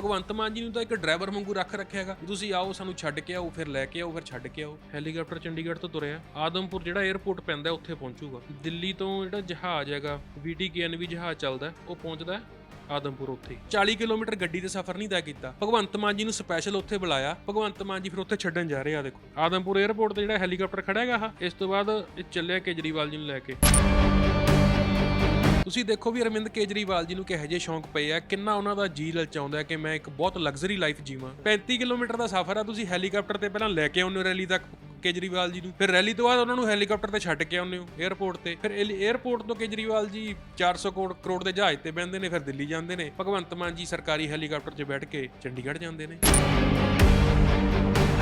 ਭਗਵੰਤ ਮਾਨ ਜੀ ਨੂੰ ਤਾਂ ਇੱਕ ਡਰਾਈਵਰ ਵਾਂਗੂ ਰੱਖ ਰੱਖਿਆ ਹੈਗਾ। ਤੁਸੀਂ ਆਓ, ਸਾਨੂੰ ਛੱਡ ਕੇ ਆਓ, ਫਿਰ ਲੈ ਕੇ ਆਓ, ਫਿਰ ਛੱਡ ਕੇ ਆਓ। ਹੈਲੀਕਾਪਟਰ ਚੰਡੀਗੜ੍ਹ ਤੋਂ ਤੁਰਿਆ ਆਦਮਪੁਰ ਜਿਹੜਾ 에ਅਰਪੋਰਟ ਪੈਂਦਾ ਉੱਥੇ ਪਹੁੰਚੂਗਾ। ਦਿੱਲੀ ਤੋਂ ਜਿਹੜਾ ਜਹਾਜ਼ ਹੈਗਾ ਵੀ ਜਹਾਜ਼ ਚੱਲਦਾ ਉਹ ਪਹੁੰਚਦਾ ਆਦਮਪੁਰ ਉੱਥੇ। 40 ਕਿਲੋਮੀਟਰ ਗੱਡੀ ਤੇ ਸਫ਼ਰ ਨਹੀਂ ਤੈਅ ਕੀਤਾ। ਭਗਵੰਤ ਮਾਨ ਜੀ ਨੂੰ ਸਪੈਸ਼ਲ ਉੱਥੇ ਬੁਲਾਇਆ। ਭਗਵੰਤ ਮਾਨ ਜੀ ਫਿਰ ਉੱਥੇ ਛੱਡਣ ਜਾ ਰਹੇ ਆ, ਦੇਖੋ। ਆਦਮਪੁਰ 에ਅਰਪੋਰਟ ਤੇ ਜਿਹੜਾ ਹੈਲੀਕਾਪਟਰ ਖੜਾ ਹੈਗਾ ਆਹ, ਇਸ ਤੋਂ ਬਾਅਦ ਇਹ ਚੱਲਿਆ ਕੇਜਰੀਵਾਲ ਜੀ ਨੂੰ ਲੈ ਕੇ। ਤੁਸੀਂ ਦੇਖੋ ਵੀ ਅਰਵਿੰਦ ਕੇਜਰੀਵਾਲ ਜੀ ਨੂੰ ਕਿਹੋ ਜਿਹੇ ਸ਼ੌਂਕ ਪਏ ਆ, ਕਿੰਨਾ ਉਹਨਾਂ ਦਾ ਜੀ ਲਲਚਾਉਂਦਾ ਕਿ ਮੈਂ ਇੱਕ ਬਹੁਤ ਲਗਜ਼ਰੀ ਲਾਈਫ ਜੀਵਾਂ। 35 ਕਿਲੋਮੀਟਰ ਦਾ ਸਫ਼ਰ ਆ, ਤੁਸੀਂ ਹੈਲੀਕਾਪਟਰ ਤੇ ਪਹਿਲਾਂ ਲੈ ਕੇ ਆਉਂਦੇ ਹੋ ਰੈਲੀ ਤੱਕ ਕੇਜਰੀਵਾਲ ਜੀ ਨੂੰ। ਫਿਰ ਰੈਲੀ ਤੋਂ ਬਾਅਦ ਉਹਨਾਂ ਨੂੰ ਹੈਲੀਕਾਪਟਰ ਤੇ ਛੱਡ ਕੇ ਆਉਂਦੇ ਹੋ 에ਅਰਪੋਰਟ ਤੇ। ਫਿਰ 에ਅਰਪੋਰਟ ਤੋਂ ਕੇਜਰੀਵਾਲ ਜੀ 400 ਕਰੋੜ ਕਰੋੜ ਦੇ ਜਹਾਜ਼ ਤੇ ਬਹਿੰਦੇ ਨੇ, ਫਿਰ ਦਿੱਲੀ ਜਾਂਦੇ ਨੇ। ਭਗਵੰਤ ਮਾਨ ਜੀ ਸਰਕਾਰੀ ਹੈਲੀਕਾਪਟਰ 'ਚ ਬੈਠ ਕੇ ਚੰਡੀਗੜ੍ਹ ਜਾਂਦੇ ਨੇ।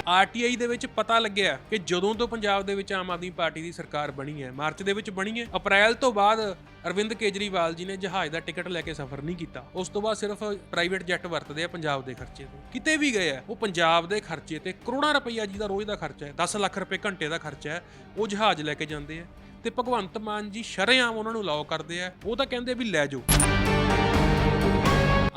ਆਰਟੀਆਈ ਦੇ ਵਿੱਚ ਪਤਾ ਲੱਗਿਆ ਕਿ ਜਦੋਂ ਤੋਂ ਪੰਜਾਬ ਦੇ ਵਿੱਚ ਆਮ ਆਦਮੀ ਪਾਰਟੀ ਦੀ ਸਰਕਾਰ ਬਣੀ ਹੈ, ਮਾਰਚ ਦੇ ਵਿੱਚ ਬਣੀ ਹੈ, ਅਪ੍ਰੈਲ ਤੋਂ ਬਾਅਦ ਅਰਵਿੰਦ ਕੇਜਰੀਵਾਲ ਜੀ ਨੇ ਜਹਾਜ਼ ਦਾ ਟਿਕਟ ਲੈ ਕੇ ਸਫ਼ਰ ਨਹੀਂ ਕੀਤਾ। ਉਸ ਤੋਂ ਬਾਅਦ ਸਿਰਫ ਪ੍ਰਾਈਵੇਟ ਜੈਟ ਵਰਤਦੇ ਆ ਪੰਜਾਬ ਦੇ ਖਰਚੇ 'ਤੇ। ਕਿਤੇ ਵੀ ਗਏ ਆ, ਉਹ ਪੰਜਾਬ ਦੇ ਖਰਚੇ ਤੇ ਕਰੋੜਾਂ ਰੁਪਈਆ ਜੀ ਦਾ ਰੋਜ਼ ਦਾ ਖਰਚਾ ਹੈ 10 ਲੱਖ ਰੁਪਏ ਘੰਟੇ ਦਾ ਖਰਚਾ ਹੈ, ਉਹ ਜਹਾਜ਼ ਲੈ ਕੇ ਜਾਂਦੇ ਆ ਤੇ ਭਗਵੰਤ ਮਾਨ ਜੀ ਸ਼ਰੇਆਮ ਉਹਨਾਂ ਨੂੰ ਲਾਓ ਕਰਦੇ ਆ, ਉਹ ਤਾਂ ਕਹਿੰਦੇ ਵੀ ਲੈ ਜਾਓ।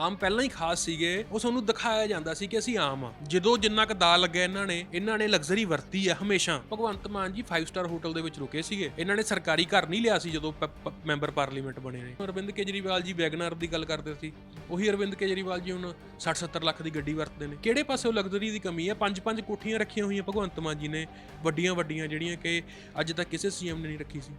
ਆਮ ਪਹਿਲਾਂ ਹੀ ਖਾਸ ਸੀਗੇ, ਉਹ ਸਾਨੂੰ ਦਿਖਾਇਆ ਜਾਂਦਾ ਸੀ ਕਿ ਅਸੀਂ ਆਮ ਆ। ਜਦੋਂ ਜਿੰਨਾ ਕ ਦਾ ਲੱਗਿਆ ਇਹਨਾਂ ਨੇ ਇਹਨਾਂ ਨੇ ਲਗਜ਼ਰੀ ਵਰਤੀ ਆ ਹਮੇਸ਼ਾ। ਭਗਵੰਤ ਮਾਨ ਜੀ 5 ਸਟਾਰ ਹੋਟਲ ਦੇ ਵਿੱਚ ਰੁਕੇ ਸੀਗੇ। ਇਹਨਾਂ ਨੇ ਸਰਕਾਰੀ ਘਰ ਨਹੀਂ ਲਿਆ ਸੀ ਜਦੋਂ ਪ- ਮੈਂਬਰ ਪਾਰਲੀਮੈਂਟ ਬਣੇ ਨੇ। ਅਰਵਿੰਦ ਕੇਜਰੀਵਾਲ ਜੀ ਵੈਗਨਰ ਦੀ ਗੱਲ ਕਰਦੇ ਸੀ। ਉਹੀ ਅਰਵਿੰਦ ਕੇਜਰੀਵਾਲ ਜੀ ਹੁਣ 60 70 ਲੱਖ ਦੀ ਗੱਡੀ ਵਰਤਦੇ ਨੇ। ਕਿਹੜੇ ਪਾਸੇ ਲਗਜ਼ਰੀ ਦੀ ਕਮੀ ਹੈ ਪੰਜ ਪੰਜ ਕੋਠੀਆਂ ਰੱਖੀਆਂ ਹੋਈਆਂ ਭਗਵੰਤ ਮਾਨ ਜੀ ਨੇ। ਵੱਡੀਆਂ ਵੱਡੀਆਂ ਜਿਹੜੀਆਂ ਕਿ ਅੱਜ ਤੱਕ ਕਿਸੇ ਸੀਐਮ ਨੇ ਨਹੀਂ ਰੱਖੀ ਸੀ।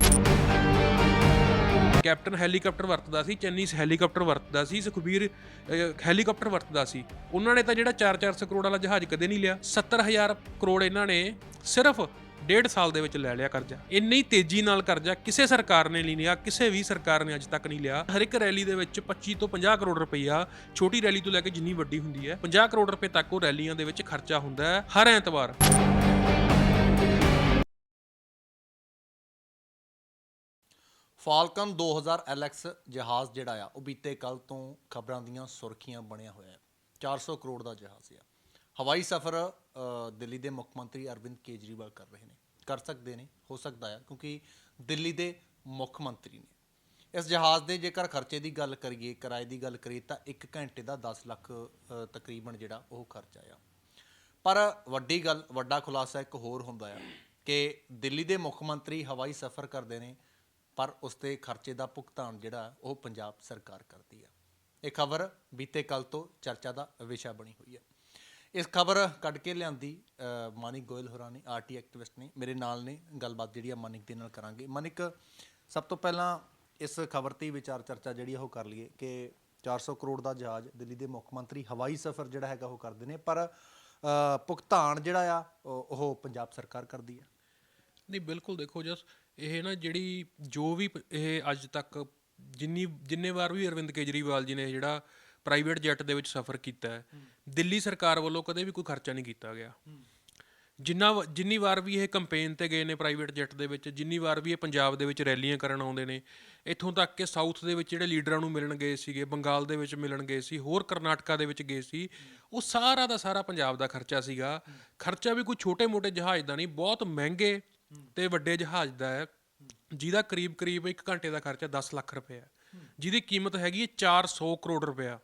ਕੈਪਟਨ ਹੈਲੀਕਾਪਟਰ ਵਰਤਦਾ ਸੀ ਚੰਨੀ ਹੈਲੀਕਾਪਟਰ ਵਰਤਦਾ ਸੀ ਸੁਖਬੀਰ ਅਹ, ਹੈਲੀਕਾਪਟਰ ਵਰਤਦਾ ਸੀ। ਉਹਨਾਂ ਨੇ ਤਾਂ ਜਿਹੜਾ 4-400 ਕਰੋੜ ਵਾਲਾ ਜਹਾਜ਼ ਕਦੇ ਨਹੀਂ ਲਿਆ 70000 ਕਰੋੜ ਇਹਨਾਂ ਨੇ ਸਿਰਫ ਡੇਢ ਸਾਲ ਦੇ ਵਿੱਚ ਲੈ ਲਿਆ ਕਰਜ਼ਾ। ਇੰਨੀ ਤੇਜ਼ੀ ਨਾਲ ਕਰਜ਼ਾ ਕਿਸੇ ਸਰਕਾਰ ਨੇ ਨਹੀਂ ਲਿਆ ਕਿਸੇ ਵੀ ਸਰਕਾਰ ਨੇ ਅੱਜ ਤੱਕ ਨਹੀਂ ਲਿਆ। ਹਰ ਇੱਕ ਰੈਲੀ ਦੇ ਵਿੱਚ 25 ਤੋਂ 50 ਕਰੋੜ ਰੁਪਈਆ ਛੋਟੀ ਰੈਲੀ ਤੋਂ ਲੈ ਕੇ ਜਿੰਨੀ ਵੱਡੀ ਹੁੰਦੀ ਹੈ 50 ਕਰੋੜ ਰੁਪਏ ਤੱਕ ਉਹ ਰੈਲੀਆਂ ਦੇ ਵਿੱਚ ਖਰਚਾ ਹੁੰਦਾ ਹੈ ਹਰ ਐਤਵਾਰ। ਫਾਲਕਨ 2000 LX ਜਹਾਜ਼ ਜਿਹੜਾ ਆ, ਉਹ ਬੀਤੇ ਕੱਲ ਤੋਂ ਖਬਰਾਂ ਦੀਆਂ ਸੁਰਖੀਆਂ ਬਣਿਆ ਹੋਇਆ ਹੈ। 400 ਕਰੋੜ ਦਾ ਜਹਾਜ਼ ਆ। ਹਵਾਈ ਸਫ਼ਰ ਦਿੱਲੀ ਦੇ ਮੁੱਖ ਮੰਤਰੀ ਅਰਵਿੰਦ ਕੇਜਰੀਵਾਲ ਕਰ ਰਹੇ ਨੇ। ਕਰ ਸਕਦੇ ਨੇ, ਹੋ ਸਕਦਾ ਆ, ਕਿਉਂਕਿ ਦਿੱਲੀ ਦੇ ਮੁੱਖ ਮੰਤਰੀ ਨੇ। ਇਸ ਜਹਾਜ਼ ਦੇ ਜੇਕਰ ਖਰਚੇ ਦੀ ਗੱਲ ਕਰੀਏ, ਕਿਰਾਏ ਦੀ ਗੱਲ ਕਰੀਏ, ਤਾਂ 1 ਘੰਟੇ ਦਾ 10 ਲੱਖ ਤਕਰੀਬਨ ਜਿਹੜਾ ਉਹ ਖਰਚਾ ਆ। ਪਰ ਵੱਡੀ ਗੱਲ, ਵੱਡਾ ਖੁਲਾਸਾ ਇੱਕ ਹੋਰ ਹੁੰਦਾ ਆ ਕਿ ਦਿੱਲੀ ਦੇ ਮੁੱਖ ਮੰਤਰੀ ਹਵਾਈ ਸਫ਼ਰ ਕਰਦੇ ਨੇ। ਪਰ ਉਸ ਤੇ ਖਰਚੇ ਦਾ ਭੁਗਤਾਨ ਜਿਹੜਾ ਉਹ ਪੰਜਾਬ ਸਰਕਾਰ ਕਰਦੀ ਆ। ਇਹ ਖਬਰ ਬੀਤੇ ਕੱਲ ਤੋਂ ਚਰਚਾ ਦਾ ਵਿਸ਼ਾ ਬਣੀ ਹੋਈ ਹੈ ਇਸ ਖਬਰ ਕੱਢ ਕੇ ਲਿਆਂਦੀ ਮਾਨਿਕ ਗੋਇਲ ਹੋਰਾਂ ਨੇ, ਆਰਟੀ ਐਕਟਿਵਿਸਟ ਨੇ, ਮੇਰੇ ਨਾਲ ਨੇ, ਗੱਲਬਾਤ ਜਿਹੜੀ ਆ ਮਾਨਿਕ ਦੇ ਨਾਲ ਕਰਾਂਗੇ। ਮਾਨਿਕ, ਸਭ ਤੋਂ ਪਹਿਲਾਂ ਇਸ ਖਬਰ ਤੇ ਵਿਚਾਰ ਚਰਚਾ ਜਿਹੜੀ ਆ ਉਹ ਕਰ ਲਈਏ ਕਿ 400 ਕਰੋੜ ਦਾ ਜਹਾਜ਼ ਦਿੱਲੀ ਦੇ ਮੁੱਖ ਮੰਤਰੀ ਹਵਾਈ ਸਫ਼ਰ ਜਿਹੜਾ ਹੈਗਾ ਉਹ ਕਰਦੇ ਨੇ ਪਰ ਭੁਗਤਾਨ ਜਿਹੜਾ ਆ ਉਹ ਉਹ ਪੰਜਾਬ ਸਰਕਾਰ ਕਰਦੀ ਆ। ਨਹੀਂ, ਬਿਲਕੁਲ ਦੇਖੋ ਜਸ ਇਹ ਨਾ ਜਿਹੜੀ ਜੋ ਵੀ ਇਹ ਅੱਜ ਤੱਕ ਜਿੰਨੀ ਜਿੰਨੇ ਵਾਰ ਵੀ ਅਰਵਿੰਦ ਕੇਜਰੀਵਾਲ ਜੀ ਨੇ ਜਿਹੜਾ ਪ੍ਰਾਈਵੇਟ ਜੈਟ ਦੇ ਵਿੱਚ ਸਫ਼ਰ ਕੀਤਾ ਹੈ ਦਿੱਲੀ ਸਰਕਾਰ ਵੱਲੋਂ ਕਦੇ ਵੀ ਕੋਈ ਖਰਚਾ ਨਹੀਂ ਕੀਤਾ ਗਿਆ। ਜਿੰਨਾ ਜਿੰਨੀ ਵਾਰ ਵੀ ਇਹ ਕੰਪੇਨ ਤੇ ਗਏ ਨੇ ਪ੍ਰਾਈਵੇਟ ਜੈਟ ਦੇ ਵਿੱਚ ਜਿੰਨੀ ਵਾਰ ਵੀ ਇਹ ਪੰਜਾਬ ਦੇ ਵਿੱਚ ਰੈਲੀਆਂ ਕਰਨ ਆਉਂਦੇ ਨੇ ਇੱਥੋਂ ਤੱਕ ਕਿ ਸਾਊਥ ਦੇ ਵਿੱਚ ਜਿਹੜੇ ਲੀਡਰਾਂ ਨੂੰ ਮਿਲਣ ਗਏ ਸੀਗੇ ਬੰਗਾਲ ਦੇ ਵਿੱਚ ਮਿਲਣ ਗਏ ਸੀ ਹੋਰ ਕਰਨਾਟਕਾ ਦੇ ਵਿੱਚ ਗਏ ਸੀ ਉਹ ਸਾਰਾ ਦਾ ਸਾਰਾ ਪੰਜਾਬ ਦਾ ਖਰਚਾ ਸੀਗਾ। ਖਰਚਾ ਵੀ ਕੋਈ ਛੋਟੇ-ਮੋਟੇ ਜਹਾਜ਼ ਦਾ ਨਹੀਂ ਬਹੁਤ ਮਹਿੰਗੇ ਤੇ ਵੱਡੇ ਜਹਾਜ਼ ਦਾ ਹੈ, ਜਿਹਦਾ ਕਰੀਬ ਕਰੀਬ 1 ਘੰਟੇ ਦਾ ਖਰਚਾ 10 ਲੱਖ ਰੁਪਏ ਹੈ। ਜਿਹਦੀ ਕੀਮਤ ਹੈਗੀ 400 ਕਰੋੜ ਰੁਪਇਆ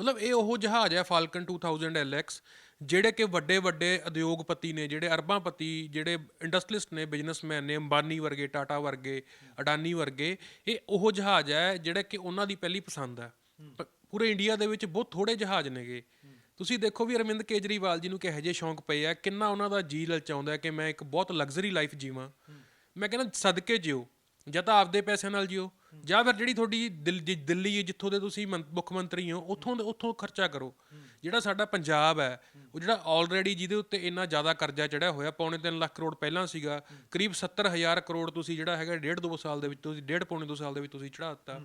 ਮਤਲਬ ਇਹ ਉਹ ਜਹਾਜ਼ ਹੈ ਫਾਲਕਨ 2000 LX ਜਿਹੜੇ ਕਿ ਵੱਡੇ ਵੱਡੇ ਉਦਯੋਗਪਤੀ ਨੇ, ਜਿਹੜੇ ਅਰਬਾਂਪਤੀ ਜਿਹੜੇ ਇੰਡਸਟਰੀਲਿਸਟ ਨੇ, ਬਿਜ਼ਨਸਮੈਨ ਨੇ, ਅੰਬਾਨੀ ਵਰਗੇ, ਟਾਟਾ ਵਰਗੇ, ਅਡਾਨੀ ਵਰਗੇ, ਇਹ ਉਹ ਜਹਾਜ਼ ਹੈ ਜਿਹੜਾ ਕਿ ਉਹਨਾਂ ਦੀ ਪਹਿਲੀ ਪਸੰਦ ਹੈ। ਪੂਰੇ ਇੰਡੀਆ ਦੇ ਵਿੱਚ ਬਹੁਤ ਥੋੜੇ ਜਹਾਜ਼ ਨੇਗੇ। ਤੁਸੀਂ ਦੇਖੋ ਵੀ ਅਰਵਿੰਦ ਕੇਜਰੀਵਾਲ ਜੀ ਨੂੰ ਕਿਹੋ ਜਿਹੇ ਸ਼ੌਂਕ ਪਏ ਆ, ਕਿੰਨਾ ਉਹਨਾਂ ਦਾ ਜੀ ਲਲਚਾਉਂਦਾ ਕਿ ਮੈਂ ਇੱਕ ਬਹੁਤ ਲਗਜ਼ਰੀ ਲਾਈਫ ਜੀਵਾਂ। ਮੈਂ ਕਹਿੰਦਾ ਸਦਕੇ ਜਿਓ, ਜਾਂ ਤਾਂ ਆਪਦੇ ਪੈਸਿਆਂ ਨਾਲ ਜਿਓ, ਜਾਂ ਫਿਰ ਜਿਹੜੀ ਤੁਹਾਡੀ ਦਿਲ- ਜਿ- ਦਿੱਲੀ ਜਿੱਥੋਂ ਦੇ ਤੁਸੀਂ ਮੰ- ਮੁੱਖ ਮੰਤਰੀ ਹੋ, ਉੱਥੋਂ ਦੇ, ਉੱਥੋਂ ਖਰਚਾ ਕਰੋ। ਜਿਹੜਾ ਸਾਡਾ ਪੰਜਾਬ ਹੈ, ਉਹ ਜਿਹੜਾ ਆਲਰੇਡੀ ਜਿਹਦੇ ਉੱਤੇ ਇੰਨਾ ਜ਼ਿਆਦਾ ਕਰਜ਼ਾ ਚੜਿਆ ਹੋਇਆ, ਪੌਣੇ 3 ਲੱਖ ਕਰੋੜ ਪਹਿਲਾਂ ਸੀਗਾ, ਕਰੀਬ 70000 ਕਰੋੜ ਤੁਸੀਂ ਜਿਹੜਾ ਹੈਗਾ ਡੇਢ ਦੋ ਸਾਲ ਦੇ ਵਿੱਚ ਤੁਸੀਂ, ਡੇਢ ਪੌਣੇ ਦੋ ਸਾਲ ਦੇ ਵਿੱਚ ਤੁਸੀਂ ਚੜਾ ਦਿੱਤਾ।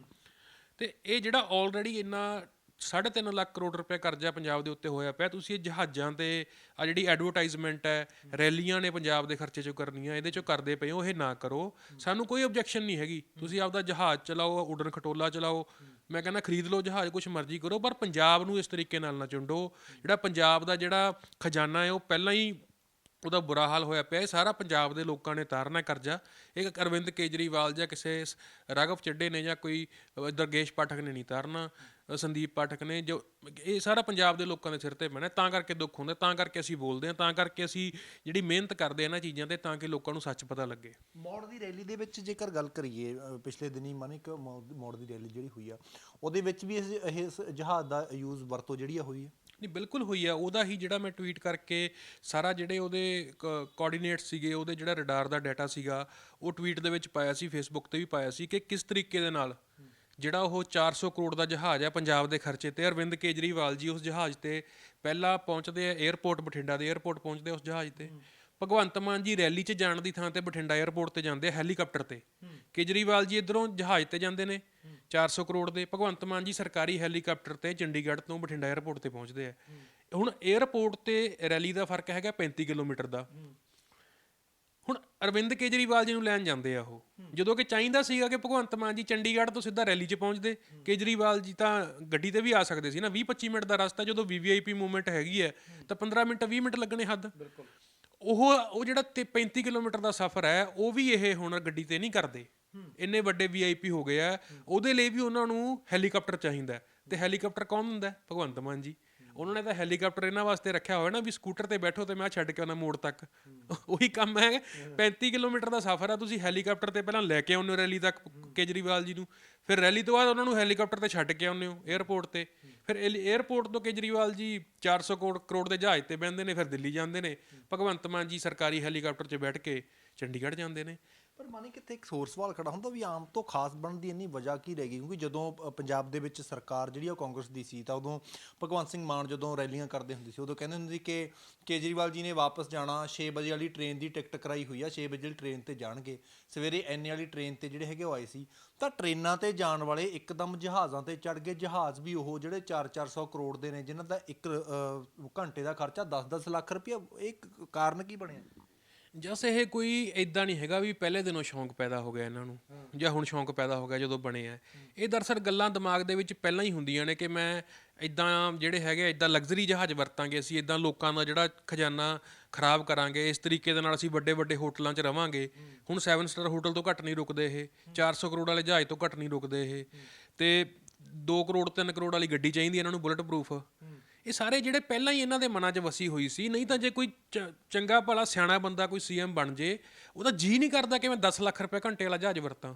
ਤੇ ਇਹ ਜਿਹੜਾ ਆਲਰੇਡੀ ਇੰਨਾ 3.5 ਲੱਖ ਕਰੋੜ ਰੁਪਏ ਕਰਜ਼ਾ ਪੰਜਾਬ ਦੇ ਉੱਤੇ ਹੋਇਆ ਪਿਆ। ਤੁਸੀਂ ਇਹ ਜਹਾਜ਼ਾਂ ਤੇ ਆ ਜਿਹੜੀ ਐਡਵਰਟਾਈਜ਼ਮੈਂਟ ਹੈ, ਰੈਲੀਆਂ ਨੇ ਪੰਜਾਬ ਦੇ ਖਰਚੇ ਚੋਂ ਕਰਨੀਆਂ, ਇਹਦੇ ਚੋਂ ਕਰਦੇ ਪਏ ਹੋ, ਇਹ ਨਾ ਕਰੋ। ਸਾਨੂੰ ਕੋਈ ਆਬਜੈਕਸ਼ਨ ਨਹੀਂ ਹੈਗੀ। ਤੁਸੀਂ ਆਪਦਾ ਜਹਾਜ਼ ਚਲਾਓ ਉਡਨ ਖਟੋਲਾ ਚਲਾਓ। ਮੈਂ ਕਹਿੰਦਾ ਖਰੀਦ ਲਓ ਜਹਾਜ਼, ਕੁਛ ਮਰਜ਼ੀ ਕਰੋ, ਪਰ ਪੰਜਾਬ ਨੂੰ ਇਸ ਤਰੀਕੇ ਨਾਲ ਨਾ ਚੁੰਡੋ। ਜਿਹੜਾ ਪੰਜਾਬ ਦਾ ਜਿਹੜਾ ਖਜ਼ਾਨਾ ਹੈ, ਉਹ ਪਹਿਲਾਂ ਹੀ ਉਹਦਾ ਬੁਰਾ ਹਾਲ ਹੋਇਆ ਪਿਆ। ਇਹ ਸਾਰਾ ਪੰਜਾਬ ਦੇ ਲੋਕਾਂ ਨੇ ਤਾਰਨਾ ਕਰਜ਼ਾ। ਇਹ ਅਰਵਿੰਦ ਕੇਜਰੀਵਾਲ ਜਾਂ ਕਿਸੇ ਰਾਘਵ ਚੱਡੇ ਨੇ ਜਾਂ ਕੋਈ ਦਰਗੇਸ਼ ਪਾਠਕ ਨੇ ਨਹੀਂ ਤਾਰਨਾ ਸੰਦੀਪ ਪਾਠਕ ਨੇ ਜੋ ਇਹ ਸਾਰਾ ਪੰਜਾਬ ਦੇ ਲੋਕਾਂ ਦੇ ਸਿਰ ਤੇ ਪੈਣਾ ਤਾਂ ਕਰਕੇ ਦੁੱਖ ਹੁੰਦਾ ਤਾਂ ਕਰਕੇ ਅਸੀਂ ਬੋਲਦੇ ਹਾਂ ਤਾਂ ਕਰਕੇ ਅਸੀਂ ਜਿਹੜੀ ਮਿਹਨਤ ਕਰਦੇ ਹਾਂ ਇਹਨਾਂ ਚੀਜ਼ਾਂ ਤੇ ਤਾਂ ਕਿ ਲੋਕਾਂ ਨੂੰ ਸੱਚ ਪਤਾ ਲੱਗੇ। ਮੋੜ ਦੀ ਰੈਲੀ ਦੇ ਵਿੱਚ ਜੇਕਰ ਗੱਲ ਕਰੀਏ ਪਿਛਲੇ ਦਿਨੀ ਮਾਨਿਕ ਮੋੜ ਦੀ ਰੈਲੀ ਜਿਹੜੀ ਹੋਈ ਆ ਉਹਦੇ ਵਿੱਚ ਵੀ ਇਹ ਜਹਾਜ਼ ਦਾ ਯੂਜ਼ ਵਰਤੋਂ ਜਿਹੜੀ ਆ ਹੋਈ ਹੈ ਨਹੀਂ ਬਿਲਕੁਲ ਹੋਈ ਆ ਉਹਦਾ ਹੀ ਜਿਹੜਾ ਮੈਂ ਟਵੀਟ ਕਰਕੇ ਸਾਰਾ ਜਿਹੜੇ ਉਹਦੇ ਕੋਆਰਡੀਨੇਟ ਸੀਗੇ ਉਹਦੇ ਜਿਹੜਾ ਰਡਾਰ ਦਾ ਡਾਟਾ ਸੀਗਾ ਉਹ ਟਵੀਟ ਦੇ ਵਿੱਚ ਪਾਇਆ ਸੀ ਫੇਸਬੁੱਕ ਤੇ ਵੀ ਪਾਇਆ ਸੀ ਕਿ ਕਿਸ ਤਰੀਕੇ ਦੇ ਨਾਲ ਜਿਹੜਾ ਉਹ 400 ਕਰੋੜ ਦਾ ਜਹਾਜ਼ ਹੈ ਪੰਜਾਬ ਦੇ ਖਰਚੇ ਤੇ ਅਰਵਿੰਦ ਕੇਜਰੀਵਾਲ ਜੀ ਉਸ ਜਹਾਜ਼ ਤੇ ਪਹਿਲਾਂ ਪਹੁੰਚਦੇ ਆ 에어ਪੋਰਟ ਬਠਿੰਡਾ ਦੇ 에어ਪੋਰਟ ਪਹੁੰਚਦੇ ਉਸ ਜਹਾਜ਼ ਤੇ। ਭਗਵੰਤ ਮਾਨ ਜੀ ਰੈਲੀ 'ਚ ਜਾਣ ਦੀ ਥਾਂ ਤੇ ਬਠਿੰਡਾ 에어ਪੋਰਟ ਤੇ ਜਾਂਦੇ ਹੈਲੀਕਾਪਟਰ ਤੇ। ਕੇਜਰੀਵਾਲ ਜੀ ਇਧਰੋਂ ਜਹਾਜ਼ ਤੇ ਜਾਂਦੇ ਨੇ 400 ਕਰੋੜ ਦੇ। ਭਗਵੰਤ ਮਾਨ ਜੀ ਸਰਕਾਰੀ ਹੈਲੀਕਾਪਟਰ ਤੇ ਚੰਡੀਗੜ੍ਹ ਤੋਂ ਬਠਿੰਡਾ 에어ਪੋਰਟ ਤੇ ਪਹੁੰਚਦੇ ਆ। ਹੁਣ 에어ਪੋਰਟ ਤੇ ਰੈਲੀ ਦਾ ਫ਼ਰਕ ਹੈਗਾ 35 ਕਿਲੋਮੀਟਰ ਦਾ। ਅਰਵਿੰਦ ਕੇਜਰੀਵਾਲ ਜੀ ਨੂੰ ਲੈਣ ਜਾਂਦੇ ਆ ਉਹ। ਜਦੋਂ ਕਿ ਚਾਹੀਦਾ ਸੀਗਾ ਕਿ ਭਗਵੰਤ ਮਾਨ ਜੀ ਚੰਡੀਗੜ੍ਹ ਤੋਂ ਸਿੱਧਾ ਰੈਲੀ 'ਚ ਪਹੁੰਚਦੇ ਕੇਜਰੀਵਾਲ ਜੀ ਤਾਂ ਗੱਡੀ ਤੇ ਵੀ ਆ ਸਕਦੇ ਸੀ ਨਾ। 20-25 ਮਿੰਟ ਦਾ ਰਸਤਾ ਜਦੋਂ ਵੀਵੀਆਈਪੀ ਮੂਵਮੈਂਟ ਹੈਗੀ ਹੈ ਤਾਂ 15 ਮਿੰਟ 20 ਮਿੰਟ ਲੱਗਣੇ ਹੱਦ। ਉਹ ਉਹ ਜਿਹੜਾ ਤੇ 35 ਕਿਲੋਮੀਟਰ ਦਾ ਸਫ਼ਰ ਹੈ ਉਹ ਵੀ ਇਹ ਹੁਣ ਗੱਡੀ ਤੇ ਨਹੀਂ ਕਰਦੇ। ਇੰਨੇ ਵੱਡੇ ਵੀਆਈਪੀ ਹੋ ਗਏ ਆ। ਉਹਦੇ ਲਈ ਵੀ ਉਹਨਾਂ ਨੂੰ ਹੈਲੀਕਾਪਟਰ ਚਾਹੀਦਾ। ਤੇ ਹੈਲੀਕਾਪਟਰ ਕੌਣ ਹੁੰਦਾ? ਭਗਵੰਤ ਮਾਨ ਜੀ। ਉਹਨਾਂ ਨੇ ਤਾਂ ਹੈਲੀਕਾਪਟਰ ਇਹਨਾਂ ਵਾਸਤੇ ਰੱਖਿਆ ਹੋਇਆ ਨਾ ਵੀ ਸਕੂਟਰ ਤੇ ਬੈਠੋ ਤੇ ਮੈਂ ਛੱਡ ਕੇ ਆਉਣਾ ਮੋੜ ਤੱਕ। ਉਹੀ ਕੰਮ ਹੈ। 35 ਕਿਲੋਮੀਟਰ ਦਾ ਸਫ਼ਰ ਆ, ਤੁਸੀਂ ਹੈਲੀਕਾਪਟਰ ਤੇ ਪਹਿਲਾਂ ਲੈ ਕੇ ਆਉਂਦੇ ਹੋ ਰੈਲੀ ਤੱਕ ਕੇਜਰੀਵਾਲ ਜੀ ਨੂੰ। ਫਿਰ ਰੈਲੀ ਤੋਂ ਬਾਅਦ ਉਹਨਾਂ ਨੂੰ ਹੈਲੀਕਾਪਟਰ ਤੇ ਛੱਡ ਕੇ ਆਉਂਦੇ ਹੋ 에ਅਰਪੋਰਟ ਤੇ। ਫਿਰ 에ਅਰਪੋਰਟ ਤੋਂ ਕੇਜਰੀਵਾਲ ਜੀ 400 ਕਰੋੜ ਕਰੋੜ ਦੇ ਜਹਾਜ਼ ਤੇ ਬਹਿੰਦੇ ਨੇ, ਫਿਰ ਦਿੱਲੀ ਜਾਂਦੇ ਨੇ। ਭਗਵੰਤ ਮਾਨ ਜੀ ਸਰਕਾਰੀ ਹੈਲੀਕਾਪਟਰ 'ਚ ਬੈਠ ਕੇ ਚੰਡੀਗੜ੍ਹ ਜਾਂਦੇ ਨੇ। ਪਰ ਮਾਨੀ ਕਿਤੇ ਇੱਕ ਹੋਰ ਸਵਾਲ ਖੜਾ ਹੁੰਦਾ ਵੀ ਆਮ ਤੋਂ ਖਾਸ ਬਣਨ ਦੀ ਇੰਨੀ ਵਜ੍ਹਾ ਕੀ ਰਹਿ ਗਈ? ਕਿਉਂਕਿ ਜਦੋਂ ਅ, ਪੰਜਾਬ ਦੇ ਵਿੱਚ ਸਰਕਾਰ ਜਿਹੜੀ ਆ ਉਹ ਕਾਂਗਰਸ ਦੀ ਸੀ ਤਾਂ ਉਦੋਂ ਭਗਵੰਤ ਸਿੰਘ ਮਾਨ ਜਦੋਂ ਰੈਲੀਆਂ ਕਰਦੇ ਹੁੰਦੇ ਸੀ ਉਦੋਂ ਕਹਿੰਦੇ ਹੁੰਦੇ ਸੀ ਕਿ ਕੇਜਰੀਵਾਲ ਜੀ ਨੇ ਵਾਪਸ ਜਾਣਾ 6 ਵਜੇ ਵਾਲੀ ਟ੍ਰੇਨ ਦੀ ਟਿਕਟ ਕਰਾਈ ਹੋਈ ਆ 6 ਵਜੇ ਵਾਲੀ ਟ੍ਰੇਨ ਤੇ ਜਾਣਗੇ। ਸਵੇਰੇ ਐਨੇ ਵਾਲੀ ਟ੍ਰੇਨ ਤੇ ਜਿਹੜੇ ਹੈਗੇ ਉਹ ਆਏ ਸੀ। ਤਾਂ ਟ੍ਰੇਨਾਂ ਤੇ ਜਾਣ ਵਾਲੇ ਇੱਕਦਮ ਜਹਾਜ਼ਾਂ ਤੇ ਚੜ ਗਏ। ਜਹਾਜ਼ ਵੀ ਉਹ ਜਿਹੜੇ 4-400 ਕਰੋੜ ਦੇ ਨੇ ਜਿਨ੍ਹਾਂ ਦਾ ਇੱਕ ਅ, ਘੰਟੇ ਦਾ ਖਰਚਾ 10-10 ਲੱਖ ਰੁਪਇਆ ਇਹ ਕ- ਕਾਰਨ ਕੀ ਬਣਿਆ? ਜਸ ਇਹ ਕੋਈ ਇਦਾਂ ਨਹੀਂ ਹੈਗਾ ਵੀ ਪਹਿਲੇ ਦਿਨੋਂ ਸ਼ੌਂਕ ਪੈਦਾ ਹੋ ਗਿਆ ਇਹਨਾਂ ਨੂੰ ਜਾਂ ਹੁਣ ਸ਼ੌਂਕ ਪੈਦਾ ਹੋ ਗਿਆ ਜਦੋਂ ਬਣੇ ਆ। ਇਹ ਦਰਅਸਲ ਗੱਲਾਂ ਦਿਮਾਗ ਦੇ ਵਿੱਚ ਪਹਿਲਾਂ ਹੀ ਹੁੰਦੀਆਂ ਨੇ ਕਿ ਮੈਂ ਇਦਾਂ ਜਿਹੜੇ ਹੈਗੇ ਇਦਾਂ ਲਗਜ਼ਰੀ ਜਹਾਜ਼ ਵਰਤਾਂਗੇ ਅਸੀਂ ਇਦਾਂ ਲੋਕਾਂ ਦਾ ਜਿਹੜਾ ਖਜ਼ਾਨਾ ਖਰਾਬ ਕਰਾਂਗੇ ਇਸ ਤਰੀਕੇ ਦੇ ਨਾਲ ਅਸੀਂ ਵੱਡੇ ਵੱਡੇ ਹੋਟਲਾਂ 'ਚ ਰਵਾਂਗੇ। ਹੁਣ 7 ਸਟਾਰ ਹੋਟਲ ਤੋਂ ਘੱਟ ਨਹੀਂ ਰੁਕਦੇ ਇਹ 400 ਕਰੋੜ ਵਾਲੇ ਜਹਾਜ਼ ਤੋਂ ਘੱਟ ਨਹੀਂ ਰੁਕਦੇ ਇਹ। ਤੇ 2 ਕਰੋੜ 3 ਕਰੋੜ ਵਾਲੀ ਗੱਡੀ ਚਾਹੀਦੀ ਇਹਨਾਂ ਨੂੰ ਬੁਲਟ ਪ੍ਰੂਫ ਇਹ ਸਾਰੇ ਜਿਹੜੇ ਪਹਿਲਾਂ ਹੀ ਇਹਨਾਂ ਦੇ ਮਨਾਂ 'ਚ ਵਸੀ ਹੋਈ ਸੀ, ਨਹੀਂ ਤਾਂ ਜੇ ਕੋਈ ਚੰਗਾ ਭਲਾ ਸਿਆਣਾ ਬੰਦਾ ਕੋਈ ਸੀਐਮ ਬਣ ਜੇ, ਉਹਦਾ ਜੀ ਨਹੀਂ ਕਰਦਾ ਕਿ ਮੈਂ 10 ਲੱਖ ਰੁਪਏ ਘੰਟੇ ਵਾਲਾ ਜਹਾਜ਼ ਵਰਤਾਂ।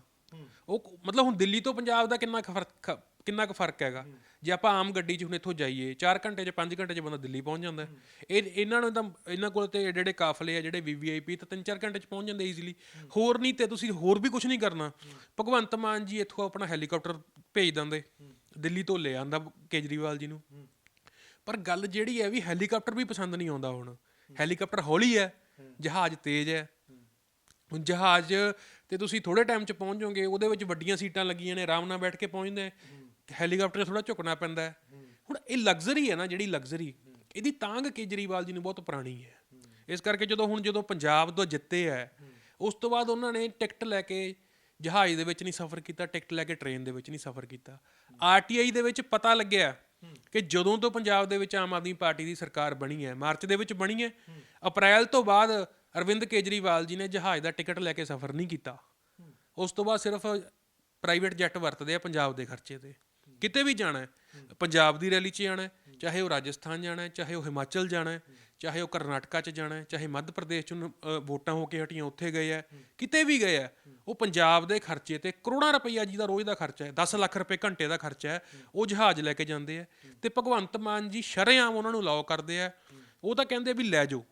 ਉਹ ਮਤਲਬ ਹੁਣ ਦਿੱਲੀ ਤੋਂ ਪੰਜਾਬ ਦਾ ਕਿੰਨਾ ਕੁ ਫ਼ਰਕ ਕਿੰਨਾ ਕੁ ਫ਼ਰਕ ਹੈਗਾ? ਜੇ ਆਪਾਂ ਆਮ ਗੱਡੀ 'ਚ ਹੁਣ ਇੱਥੋਂ ਜਾਈਏ 4 ਘੰਟੇ 'ਚ 5 ਘੰਟੇ 'ਚ ਬੰਦਾ ਦਿੱਲੀ ਪਹੁੰਚ ਜਾਂਦਾ। ਇਹ, ਇਹਨਾਂ ਨੂੰ ਤਾਂ, ਇਹਨਾਂ ਕੋਲ ਤੇ ਏਡੇ ਏਡੇ ਕਾਫਲੇ ਆ, ਜਿਹੜੇ ਵੀਵੀਆਈਪੀ ਤਾਂ 3-4 ਘੰਟੇ 'ਚ ਪਹੁੰਚ ਜਾਂਦੇ ਈਜ਼ੀਲੀ ਹੋਰ ਨਹੀਂ ਤੇ ਤੁਸੀਂ ਹੋਰ ਵੀ ਕੁਝ ਨਹੀਂ ਕਰਨਾ। ਭਗਵੰਤ ਮਾਨ ਜੀ ਇੱਥੋਂ ਆਪਣਾ ਹੈਲੀਕਾਪਟਰ ਭੇਜ ਦਿੰਦੇ। ਦਿੱਲੀ ਤੋਂ ਲੈ ਆਂਦਾ ਕੇਜਰੀਵਾਲ ਜੀ ਨੂੰ। ਪਰ ਗੱਲ ਜਿਹੜੀ ਹੈ ਵੀ ਹੈਲੀਕਾਪਟਰ ਵੀ ਪਸੰਦ ਨਹੀਂ ਆਉਂਦਾ ਹੁਣ। ਹੈਲੀਕਾਪਟਰ ਹੌਲੀ ਹੈ, ਜਹਾਜ਼ ਤੇਜ਼ ਹੈ। ਹੁਣ ਜਹਾਜ਼ ਤੇ ਤੁਸੀਂ ਥੋੜੇ ਟਾਈਮ 'ਚ ਪਹੁੰਚ ਜਾਓਗੇ, ਉਹਦੇ ਵਿੱਚ ਵੱਡੀਆਂ ਸੀਟਾਂ ਲੱਗੀਆਂ ਨੇ, ਆਰਾਮ ਨਾਲ ਬੈਠ ਕੇ ਪਹੁੰਚਦੇ ਹੈਲੀਕਾਪਟਰ ਥੋੜਾ ਝੁਕਣਾ ਪੈਂਦਾ ਹੁਣ ਇਹ ਲਗਜ਼ਰੀ ਹੈ ਨਾ, ਜਿਹੜੀ ਲਗਜ਼ਰੀ ਇਹਦੀ ਤਾਂਗ ਕੇਜਰੀਵਾਲ ਜੀ ਨੂੰ ਬਹੁਤ ਪੁਰਾਣੀ ਹੈ। ਇਸ ਕਰਕੇ ਜਦੋਂ ਹੁਣ ਜਦੋਂ ਪੰਜਾਬ ਤੋਂ ਜਿੱਤੇ ਹੈ, ਉਸ ਤੋਂ ਬਾਅਦ ਉਹਨਾਂ ਨੇ ਟਿਕਟ ਲੈ ਕੇ ਜਹਾਜ਼ ਦੇ ਵਿੱਚ ਨਹੀਂ ਸਫ਼ਰ ਕੀਤਾ, ਟਿਕਟ ਲੈ ਕੇ ਟ੍ਰੇਨ ਦੇ ਵਿੱਚ ਨਹੀਂ ਸਫ਼ਰ ਕੀਤਾ। ਆਰਟੀਆਈ ਦੇ ਵਿੱਚ ਪਤਾ ਲੱਗਿਆ ਕਿ ਜਦੋਂ ਤੋਂ ਪੰਜਾਬ ਦੇ ਵਿੱਚ ਆਮ ਆਦਮੀ ਪਾਰਟੀ ਦੀ ਸਰਕਾਰ ਬਣੀ ਹੈ, ਮਾਰਚ ਦੇ ਵਿੱਚ ਬਣੀ ਹੈ, ਅਪ੍ਰੈਲ ਤੋਂ ਬਾਅਦ ਅਰਵਿੰਦ ਕੇਜਰੀਵਾਲ ਜੀ ਨੇ ਜਹਾਜ਼ ਦਾ ਟਿਕਟ ਲੈ ਕੇ ਸਫ਼ਰ ਨਹੀਂ ਕੀਤਾ। ਉਸ ਤੋਂ ਬਾਅਦ ਸਿਰਫ ਪ੍ਰਾਈਵੇਟ ਜੈਟ ਵਰਤਦੇ ਆ ਪੰਜਾਬ ਦੇ ਖਰਚੇ ਤੇ। ਕਿਤੇ ਵੀ ਜਾਣਾ ਪੰਜਾਬ ਦੀ ਰੈਲੀ 'ਚ ਜਾਣਾ ਚਾਹੇ ਉਹ ਰਾਜਸਥਾਨ ਜਾਣਾ ਚਾਹੇ ਉਹ ਹਿਮਾਚਲ ਜਾਣਾ ਚਾਹੇ ਉਹ ਕਰਨਾਟਕਾ 'ਚ ਜਾਣਾ ਹੈ ਚਾਹੇ ਮੱਧ ਪ੍ਰਦੇਸ਼ 'ਚ ਵੋਟਾਂ ਹੋ ਕੇ ਹਟੀਆਂ ਉੱਥੇ ਗਏ ਆ ਕਿਤੇ ਵੀ ਗਏ ਆ ਉਹ ਪੰਜਾਬ ਦੇ ਖਰਚੇ ਤੇ ਕਰੋੜਾਂ ਰੁਪਈਆ ਜੀ ਦਾ ਰੋਜ਼ ਦਾ ਖਰਚਾ ਹੈ 10 ਲੱਖ ਰੁਪਏ ਘੰਟੇ ਦਾ ਖਰਚਾ ਹੈ ਉਹ ਜਹਾਜ਼ ਲੈ ਕੇ ਜਾਂਦੇ ਆ ਤੇ ਭਗਵੰਤ ਮਾਨ ਜੀ ਸ਼ਰੇਆਮ ਉਹਨਾਂ ਨੂੰ ਲਾਓ ਕਰਦੇ ਆ ਉਹ ਤਾਂ ਕਹਿੰਦੇ ਵੀ ਲੈ ਜਾਓ।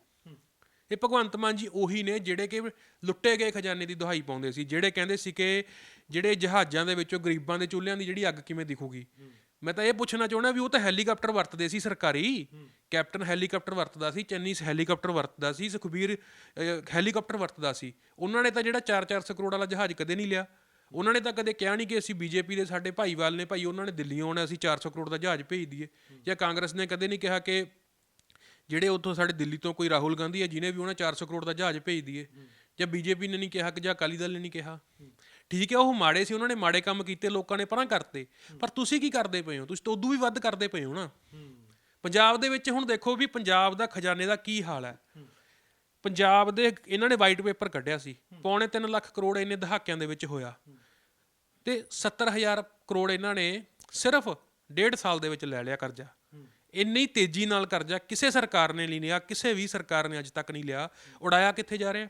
ਇਹ ਭਗਵੰਤ ਮਾਨ ਜੀ ਉਹੀ ਨੇ ਜਿਹੜੇ ਕਿ ਲੁੱਟੇ ਗਏ ਖਜ਼ਾਨੇ ਦੀ ਦੁਹਾਈ ਪਾਉਂਦੇ ਸੀ ਜਿਹੜੇ ਕਹਿੰਦੇ ਸੀ ਕਿ ਜਿਹੜੇ ਜਹਾਜ਼ਾਂ ਦੇ ਵਿੱਚੋਂ ਗਰੀਬਾਂ ਦੇ ਚੁੱਲ੍ਹਿਆਂ ਦੀ ਜਿਹੜੀ ਅੱਗ ਕਿਵੇਂ ਦਿਖੂਗੀ ਮੈਂ ਤਾਂ ਇਹ ਪੁੱਛਣਾ ਚਾਹੁੰਦਾ ਵੀ ਉਹ ਤਾਂ ਹੈਲੀਕਾਪਟਰ ਵਰਤਦੇ ਸੀ ਸਰਕਾਰੀ। ਕੈਪਟਨ ਹੈਲੀਕਾਪਟਰ ਵਰਤਦਾ ਸੀ ਚੰਨੀ ਹੈਲੀਕਾਪਟਰ ਵਰਤਦਾ ਸੀ ਸੁਖਬੀਰ ਅਹ, ਹੈਲੀਕਾਪਟਰ ਵਰਤਦਾ ਸੀ। ਉਹਨਾਂ ਨੇ ਤਾਂ ਜਿਹੜਾ 4-400 ਕਰੋੜ ਵਾਲਾ ਜਹਾਜ਼ ਕਦੇ ਨਹੀਂ ਲਿਆ। ਉਹਨਾਂ ਨੇ ਤਾਂ ਕਦੇ ਕਿਹਾ ਨਹੀਂ ਕਿ ਅਸੀਂ ਬੀਜੇਪੀ ਦੇ ਸਾਡੇ ਭਾਈਵਾਲ ਨੇ ਭਾਈ ਉਹਨਾਂ ਨੇ ਦਿੱਲੀ ਆਉਣਾ ਅਸੀਂ 400 ਕਰੋੜ ਦਾ ਜਹਾਜ਼ ਭੇਜ ਦਈਏ। ਜਾਂ ਕਾਂਗਰਸ ਨੇ ਕਦੇ ਨਹੀਂ ਕਿਹਾ ਕਿ ਜਿਹੜੇ ਉੱਥੋਂ ਸਾਡੇ ਦਿੱਲੀ ਤੋਂ ਕੋਈ ਰਾਹੁਲ ਗਾਂਧੀ ਹੈ ਜਿਨੇ ਵੀ ਉਹਨਾਂ 400 ਕਰੋੜ ਦਾ ਜਹਾਜ਼ ਭੇਜ ਦਈਏ। ਜਾਂ ਬੀਜੇਪੀ ਨੇ ਨਹੀਂ ਕਿਹਾ ਕਿ ਜਾਂ ਅਕਾਲੀ ਦਲ ਨੇ ਨਹੀਂ ਕਿਹਾ। ਠੀਕ ਹੈ, ਉਹ ਮਾੜੇ ਸੀ, ਉਹਨਾਂ ਨੇ ਮਾੜੇ ਕੰਮ ਕੀਤੇ, ਲੋਕਾਂ ਨੇ ਪਰਾਂ ਕਰਤੇ। ਪਰ ਤੁਸੀਂ ਕੀ ਕਰਦੇ ਪਏ ਹੋ? ਤੁਸੀਂ ਤਾਂ ਉਦੋਂ ਵੀ ਵੱਧ ਕਰਦੇ ਪਏ ਹੋ ਨਾ। ਪੰਜਾਬ ਦੇ ਵਿੱਚ ਹੁਣ ਦੇਖੋ ਵੀ ਪੰਜਾਬ ਦਾ ਖਜ਼ਾਨੇ ਦਾ ਕੀ ਹਾਲ ਹੈ। ਪੰਜਾਬ ਦੇ ਇਹਨਾਂ ਨੇ ਵਾਈਟ ਪੇਪਰ ਕੱਢਿਆ ਸੀ। ਪੌਣੇ 3 ਲੱਖ ਕਰੋੜ ਇਹਨੇ ਦਹਾਕਿਆਂ ਦੇ ਵਿੱਚ ਹੋਇਆ। ਤੇ 70000 ਕਰੋੜ ਇਹਨਾਂ ਨੇ ਸਿਰਫ ਡੇਢ ਸਾਲ ਦੇ ਵਿੱਚ ਲੈ ਲਿਆ ਕਰਜ਼ਾ। ਇੰਨੀ ਤੇਜ਼ੀ ਨਾਲ ਕਰਜ਼ਾ ਕਿਸੇ ਸਰਕਾਰ ਨੇ ਨਹੀਂ ਲਿਆ, ਕਿਸੇ ਵੀ ਸਰਕਾਰ ਨੇ ਅੱਜ ਤੱਕ ਨਹੀਂ ਲਿਆ। ਉਡਾਇਆ ਕਿੱਥੇ ਜਾ ਰਿਹਾ?